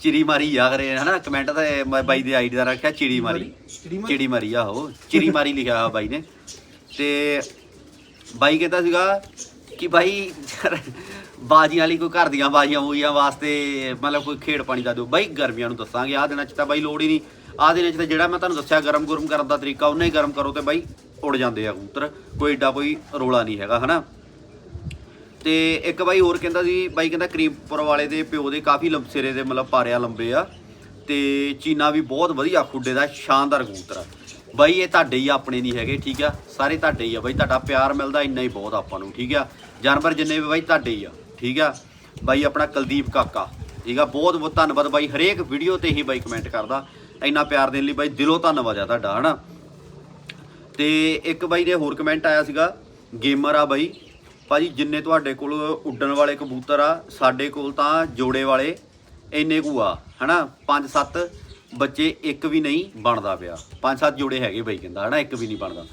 ਚਿੜੀ ਮਾਰੀ ਜਾ ਕਰੇ ਹਨਾ ਕਮੈਂਟ ਤਾਂ ਮੈਂ ਬਾਈ ਦੇ ਆਈਡੀ ਦਾ ਰੱਖਿਆ ਚਿੜੀ ਮਾਰੀ। ਚਿੜੀ ਮਾਰੀ? ਚਿੜੀ ਮਾਰੀ? ਆਹੋ ਚਿੜੀ ਮਾਰੀ ਲਿਖਿਆ ਹੋਇਆ ਬਾਈ ਨੇ। ਤੇ ਬਾਈ ਕਹਿੰਦਾ ਸੀਗਾ ਕਿ ਬਾਈ ਬਾਜੀਆਂ ਵਾਲੀ ਕੋਈ ਘਰ ਦੀਆਂ ਬਾਜੀਆਂ ਬੂਜੀਆਂ ਵਾਸਤੇ ਮਤਲਬ ਕੋਈ ਖੇਡ ਪਾਣੀ ਦਾ ਦਿਓ। ਬਾਈ ਗਰਮੀਆਂ ਨੂੰ ਦੱਸਾਂਗੇ ਆਹ ਦਿਨਾਂ 'ਚ ਤਾਂ ਬਾਈ ਲੋੜ ਹੀ ਨਹੀਂ। ਆਹ ਦਿਨਾਂ 'ਚ ਤਾਂ ਜਿਹੜਾ ਮੈਂ ਤੁਹਾਨੂੰ ਦੱਸਿਆ ਗਰਮ ਗੁਰਮ ਕਰਨ ਦਾ ਤਰੀਕਾ, ਉਹਨੇ ਹੀ ਗਰਮ ਕਰੋ ਤੇ ਬਾਈ ਉੜ ਜਾਂਦੇ ਆ ਕਬੂਤਰ। ਕੋਈ ਏਡਾ ਕੋਈ ਰੋਲਾ ਨਹੀਂ ਹੈਗਾ, ਹਨਾ? ਤੇ ਇੱਕ ਬਾਈ ਹੋਰ ਕਹਿੰਦਾ ਸੀ, ਬਾਈ ਕਹਿੰਦਾ ਕਰੀਮਪੁਰ ਵਾਲੇ ਦੇ ਪਿਓ ਦੇ ਕਾਫੀ ਲੰਬ ਸਿਰੇ ਦੇ ਮਤਲਬ ਪਾਰਿਆ ਲੰਬੇ ਆ ਤੇ ਚੀਨਾ ਵੀ ਬਹੁਤ ਵਧੀਆ ਖੁੱਡੇ ਦਾ ਸ਼ਾਨਦਾਰ ਕਬੂਤਰ ਆ। ਬਾਈ ਇਹ ਤੁਹਾਡੇ ਹੀ ਆਪਣੇ ਨਹੀਂ ਹੈਗੇ, ਠੀਕ ਆ? ਸਾਰੇ ਤੁਹਾਡੇ ਹੀ ਆ ਬਾਈ, ਤੁਹਾਡਾ ਪਿਆਰ ਮਿਲਦਾ ਇੰਨਾ ਹੀ ਬਹੁਤ ਆਪਾਂ ਨੂੰ, ਠੀਕ ਆ? ਜਾਨਵਰ ਜਿੰਨੇ ਵੀ ਬਾਈ ਤੁਹਾਡੇ ਹੀ ਆ, ਠੀਕ ਆ? ਬਾਈ ਆਪਣਾ ਕੁਲਦੀਪ ਕਾਕਾ, ਠੀਕ ਆ? ਬਹੁਤ ਬਹੁਤ ਧੰਨਵਾਦ ਬਾਈ, ਹਰੇਕ ਵੀਡੀਓ ਤੇ ਹੀ ਬਾਈ ਕਮੈਂਟ ਕਰਦਾ। ਇੰਨਾ ਪਿਆਰ ਦੇਣ ਲਈ ਬਾਈ, ਦਿਲੋਂ ਧੰਨਵਾਦ ਆ ਤੁਹਾਡਾ, ਹਨਾ? ਤੇ ਇੱਕ ਬਾਈ ਨੇ ਹੋਰ ਕਮੈਂਟ ਆਇਆ ਸੀਗਾ ਗੇਮਰ ਆ ਬਾਈ। ਭਾਜੀ, ਜਿੰਨੇ ਤੁਹਾਡੇ ਕੋਲ ਉੱਡਣ ਵਾਲੇ ਕਬੂਤਰ ਆ, ਸਾਡੇ ਕੋਲ ਤਾਂ ਜੋੜੇ ਵਾਲੇ ਇੰਨੇ ਕੁ ਆ, ਹਨਾ? 5-7 ਬੱਚੇ, ਇੱਕ ਵੀ ਨਹੀਂ ਬਣਦਾ ਪਿਆ। 5-7 ਜੋੜੇ ਹੈਗੇ ਬਾਈ ਕਹਿੰਦਾ, ਹਨਾ? ਇੱਕ ਵੀ ਨਹੀਂ ਬਣਦਾ।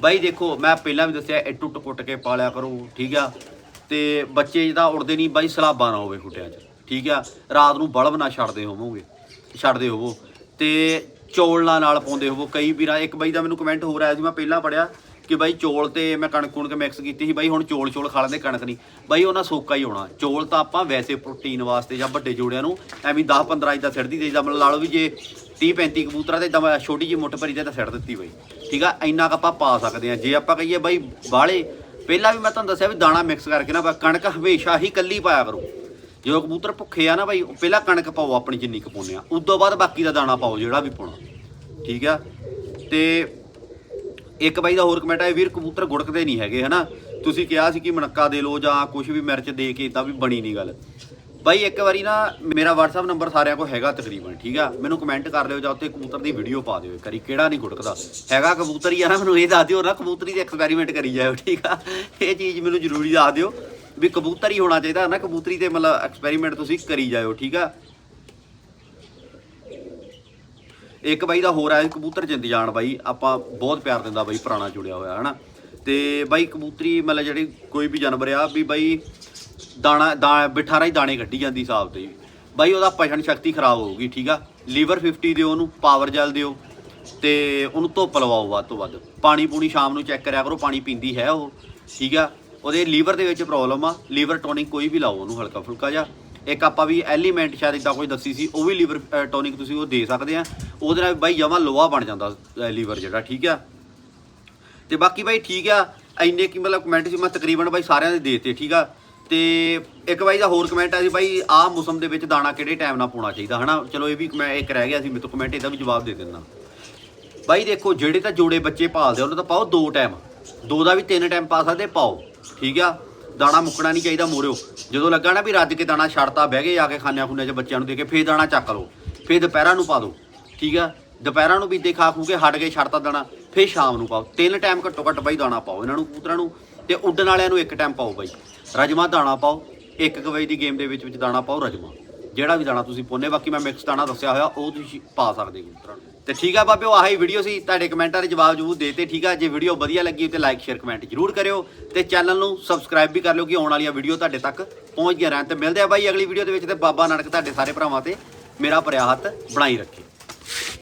ਬਾਈ ਦੇਖੋ, ਮੈਂ ਪਹਿਲਾਂ ਵੀ ਦੱਸਿਆ ਇਹ ਟੁੱਟ ਕੁੱਟ ਕੇ ਪਾਲਿਆ ਕਰੋ, ਠੀਕ ਆ? ਤੇ ਬੱਚੇ ਜਿਹਦਾ ਉੜਦੇ ਨਹੀਂ, ਬਾਈ ਸਲਾਬਾਂ ਨਾ ਹੋਵੇ ਖੁੱਟਿਆਂ 'ਚ, ਠੀਕ ਆ? ਰਾਤ ਨੂੰ ਬਲਬ ਨਾ ਛੱਡਦੇ ਹੋਵੋਗੇ, ਛੱਡਦੇ ਹੋਵੋ। ਤੇ ਚੌਲਾਂ ਨਾਲ ਪਾਉਂਦੇ ਹੋਵੋ, ਕਈ ਵੀਰਾਂ, ਇੱਕ ਬਾਈ ਦਾ ਮੈਨੂੰ ਕਮੈਂਟ ਹੋ ਰਿਹਾ ਸੀ, ਮੈਂ ਪਹਿਲਾਂ ਪੜਿਆ ਕਿ ਬਾਈ ਚੌਲ ਤੇ ਮੈਂ ਕਣਕ ਕੁਣਕ ਮਿਕਸ ਕੀਤੀ ਸੀ, ਬਾਈ ਹੁਣ ਚੌਲ ਚੌਲ ਖਾ ਲੈਂਦੇ, ਕਣਕ ਨਹੀਂ। ਬਾਈ ਉਹਨਾਂ ਸੋਕਾ ਹੀ ਹੋਣਾ। ਚੌਲ ਤਾਂ ਆਪਾਂ ਵੈਸੇ ਪ੍ਰੋਟੀਨ ਵਾਸਤੇ ਜਾਂ ਵੱਡੇ ਜੋੜਿਆਂ ਨੂੰ ਐਵੇਂ 10 15 ਇਦਾਂ ਸਿੱਟਦੀ ਦੀ ਜਾਂ ਮਤਲਬ ਲਾ ਲਓ ਵੀ ਜੇ 30 35 ਕਬੂਤਰਾਂ ਤੇ ਇਦਾਂ ਛੋਟੀ ਜਿਹੀ ਮੁੱਠ ਭਰੀ ਤੇ ਤਾਂ ਸਿੱਟ ਦਿੱਤੀ ਬਾਈ। ਠੀਕ ਆ? ਇੰਨਾ ਕੁ ਆਪਾਂ ਪਾ ਸਕਦੇ ਆ ਜੇ ਆਪਾਂ ਕਹੀਏ ਬਾਈ ਬਾਲੇ ਪਹਿਲਾਂ ਵੀ ਮੈਂ ਤੁਹਾਨੂੰ ਦੱਸਿਆ ਵੀ ਦਾਣਾ ਮਿਕਸ ਕਰਕੇ ਨਾ ਕਣਕ ਹਮੇਸ਼ਾ ਹੀ ਕੱਲੀ ਪਾਇਆ ਕਰੋ। ਜਦੋਂ ਕਬੂਤਰ ਭੁੱਖੇ ਆ ਨਾ ਬਾਈ, ਉਹ ਪਹਿਲਾਂ ਕਣਕ ਪਾਓ ਆਪਣੀ ਜਿੰਨੀ ਕੁ ਪਾਉਂਦੇ ਆ। ਉਸ ਤੋਂ ਬਾਅਦ ਬਾਕੀ ਦਾ ਦਾਣਾ ਪਾਓ, ਜਿਹੜਾ ਵੀ ਪਾਉਣਾ। ਠੀਕ ਆ? ਤੇ ਇੱਕ ਬਾਈ ਦਾ ਹੋਰ ਕਮੈਂਟ ਆਇਆ ਵੀਰ ਕਬੂਤਰ ਗੁੜਕਦੇ ਨਹੀਂ ਹੈਗੇ, ਹਨਾ? ਤੁਸੀਂ ਕਿਹਾ ਸੀ ਕਿ ਮਨੱਕਾ ਦੇ ਲਓ ਜਾਂ ਕੁਝ ਵੀ ਮਿਰਚ ਦੇ ਕੇ, ਤਾਂ ਵੀ ਬਣੀ ਨਹੀਂ ਗੱਲ। ਬਾਈ, ਇੱਕ ਵਾਰੀ ਨਾ ਮੇਰਾ WhatsApp ਨੰਬਰ ਸਾਰਿਆਂ ਕੋਲ ਹੈਗਾ ਤਕਰੀਬਨ, ਠੀਕ ਆ? ਮੈਨੂੰ ਕਮੈਂਟ ਕਰ ਲਿਓ ਜਾਂ ਉੱਤੇ ਕਬੂਤਰ ਦੀ ਵੀਡੀਓ ਪਾ ਦਿਓ ਕਰੀ ਕਿਹੜਾ ਨਹੀਂ ਗੁੜਕਦਾ। ਹੈਗਾ ਕਬੂਤਰ ਹੀ ਆ ਨਾ, ਮੈਨੂੰ ਇਹ ਦੱਸ ਦਿਓ ਨਾ, ਕਬੂਤਰੀ ਦੇ ਐਕਸਪੈਰੀਮੈਂਟ ਕਰੀ ਜਾਇਓ, ਠੀਕ ਆ? ਇਹ ਚੀਜ਼ ਮੈਨੂੰ ਜ਼ਰੂਰੀ ਦੱਸ ਦਿਓ। ਵੀ ਕਬੂਤਰ ਹੀ ਹੋਣਾ ਚਾਹੀਦਾ ਨਾ, ਕਬੂਤਰੀ ਤੇ ਮਤਲਬ ਐਕਸਪੈਰੀਮੈਂਟ ਤੁਸੀਂ ਕਰੀ ਜਾਇਓ, ਠੀਕ ਆ? ਇੱਕ ਬਾਈ ਦਾ ਹੋਰ ਆਇਆ ਕਬੂਤਰ ਜਿੰਦ ਜਾਣ ਬਾਈ, ਆਪਾਂ ਬਹੁਤ ਪਿਆਰ ਦਿੰਦਾ ਬਾਈ, ਪੁਰਾਣਾ ਜੁੜਿਆ ਹੋਇਆ, ਹਨਾ? ਤੇ ਬਾਈ ਕਬੂਤਰੀ ਮਤਲਬ ਜਿਹੜੀ ਕੋਈ ਵੀ ਜਾਨਵਰ ਆ, ਵੀ ਬਾਈ ਦਾਣਾ, ਦਾ, ਬਿਠਾ ਰਾਈ ਦਾਣੇ ਕੱਢੀ ਜਾਂਦੀ ਹਿਸਾਬ ਤੇ। ਬਾਈ ਉਹਦਾ ਪਚਣ ਸ਼ਕਤੀ ਖਰਾਬ ਹੋਊਗੀ, ਠੀਕ ਆ? ਲੀਵਰ 50 ਦਿਓ ਉਹਨੂੰ ਪਾਵਰ ਜੈਲ ਦਿਓ, ਤੇ ਉਹਨੂੰ ਧੁੱਪ ਲਵਾਓ ਵੱਧ ਤੋਂ ਵੱਧ। ਪਾਣੀ ਪੂਣੀ ਸ਼ਾਮ ਨੂੰ ਚੈੱਕ ਕਰਿਆ ਕਰੋ, ਪਾਣੀ ਪੀਂਦੀ ਹੈ ਉਹ, ਠੀਕ ਆ? ਉਹਦੇ ਲੀਵਰ ਦੇ ਵਿੱਚ ਪ੍ਰੋਬਲਮ ਆ ਲੀਵਰ ਟੋਨਿਕ ਕੋਈ ਵੀ ਲਾਓ ਉਹਨੂੰ ਹਲਕਾ ਫੁਲਕਾ ਜਿਹਾ। ਇੱਕ ਆਪਾਂ ਵੀ ਐਲੀਮੈਂਟ ਸ਼ਾਇਦ ਇਦਾਂ ਕੋਈ ਦੱਸੀ ਸੀ ਉਹ ਵੀ ਲੀਵਰ ਟੋਨਿਕ ਤੁਸੀਂ ਉਹ ਦੇ ਸਕਦੇ ਆ। ਉਹਦੇ ਨਾਲ ਬਾਈ ਜਮਾ ਲੋਹਾ ਬਣ ਜਾਂਦਾ ਲੀਵਰ ਜਿਹੜਾ ਠੀਕ ਆ? ਤੇ ਬਾਕੀ ਬਾਈ ਠੀਕ ਆ ਇੰਨੇ ਕੀ ਮਤਲਬ ਕਮੈਂਟ ਸੀ ਮੈਂ ਤਕਰੀਬਨ ਬਾਈ ਸਾਰਿਆਂ ਦੇ ਦੇਤੇ ਠੀਕ ਆ? ਤੇ ਇੱਕ ਬਾਈ ਦਾ ਹੋਰ ਕਮੈਂਟ ਆ ਸੀ ਬਾਈ ਆਹ ਮੌਸਮ ਦੇ ਵਿੱਚ ਦਾਣਾ ਕਿਹੜੇ ਟਾਈਮ ਨਾਲ ਪਾਉਣਾ ਚਾਹੀਦਾ ਹਨਾ? ਚਲੋ ਇਹ ਵੀ ਮੈਂ ਇੱਕ ਰਹਿ ਗਿਆ ਸੀ ਮੇਰੇ ਤੋਂ ਕਮੈਂਟ ਇਹਦਾ ਵੀ ਜਵਾਬ ਦੇ ਦਿੰਦਾ। ਬਾਈ ਦੇਖੋ ਜਿਹੜੇ ਤਾਂ ਜੋੜੇ ਬੱਚੇ ਪਾਲਦੇ ਆ, ਉਹਨਾਂ ਤਾਂ ਪਾਓ ਦੋ ਟਾਈਮ ਦੋ ਦਾ ਵੀ ਤਿੰਨ ਟਾਈਮ ਪਾ ਸਕਦੇ ਪਾਓ। ਠੀਕ ਆ? ਦਾਣਾ ਮੁੱਕਣਾ ਨਹੀਂ ਚਾਹੀਦਾ ਮੋਰਿਓ। ਜਦੋਂ ਲੱਗਾ ਨਾ ਵੀ ਰੱਜ ਕੇ ਦਾਣਾ ਛੱਡਤਾ, ਬਹਿ ਗਏ ਆ ਕੇ ਖਾਣਿਆਂ ਖੁੰਨਿਆਂ 'ਚ ਬੱਚਿਆਂ ਨੂੰ ਦੇ ਕੇ, ਫੇਰ ਦਾਣਾ ਚੱਕ ਲਓ। ਫੇਰ ਦੁਪਹਿਰਾਂ ਨੂੰ ਪਾ ਦਿਓ, ਠੀਕ ਆ? ਦੁਪਹਿਰਾਂ ਨੂੰ ਵੀ ਦੇ ਖਾ ਖੂ ਕੇ ਹਟ ਕੇ ਛੱਡਤਾ ਦਾਣਾ, ਫੇਰ ਸ਼ਾਮ ਨੂੰ ਪਾਓ। ਤਿੰਨ ਟਾਈਮ ਘੱਟੋ ਘੱਟ ਬਾਈ ਦਾਣਾ ਪਾਓ ਇਹਨਾਂ ਨੂੰ ਕੂਤਰਾਂ ਨੂੰ, ਤੇ ਉੱਡਣ ਵਾਲਿਆਂ ਨੂੰ ਇੱਕ ਟਾਈਮ ਪਾਓ ਬਾਈ। ਰਜਮਾ ਦਾਣਾ ਪਾਓ, ਇੱਕ ਵਜੇ ਦੀ ਗੇਮ ਦੇ ਵਿੱਚ ਵਿੱਚ ਦਾਣਾ ਪਾਓ ਰਜਮਾ। ਜਿਹੜਾ ਵੀ ਦਾਣਾ ਤੁਸੀਂ ਪਾਉਂਦੇ ਬਾਕੀ ਮੈਂ ਮਿਕਸ ਦਾਣਾ ਦੱਸਿਆ ਹੋਇਆ, ਉਹ ਤੁਸੀਂ ਪਾ ਸਕਦੇ ਹੋ ਕਬੂਤਰਾਂ ਨੂੰ। ਤੇ ਠੀਕ ਆ ਬਾਬਿਓ, ਆਹੀ ਵੀਡੀਓ ਸੀ, ਤੁਹਾਡੇ ਕਮੈਂਟਾਂ ਦੇ ਜਵਾਬ ਜਰੂਰ ਦੇਤੇ ਠੀਕ ਆ, ਜੇ ਵੀਡੀਓ ਵਧੀਆ ਲੱਗੀ ਤੇ ਲਾਈਕ ਸ਼ੇਅਰ ਕਮੈਂਟ ਜਰੂਰ ਕਰਿਓ ਤੇ ਚੈਨਲ ਨੂੰ ਸਬਸਕ੍ਰਾਈਬ ਵੀ ਕਰ ਲਿਓ ਕਿ ਆਉਣ ਵਾਲੀਆਂ ਵੀਡੀਓ ਤੁਹਾਡੇ ਤੱਕ ਪਹੁੰਚ ਗਿਆ ਰਹਿਣ ਤੇ ਮਿਲਦੇ ਆ ਬਾਈ ਅਗਲੀ ਵੀਡੀਓ ਦੇ ਵਿੱਚ ਤੇ ਬਾਬਾ ਨਾਨਕ ਤੁਹਾਡੇ ਸਾਰੇ ਭਰਾਵਾਂ ਤੇ ਮੇਰਾ ਭਰਿਆ ਹੱਥ ਬਣਾਈ ਰੱਖੇ।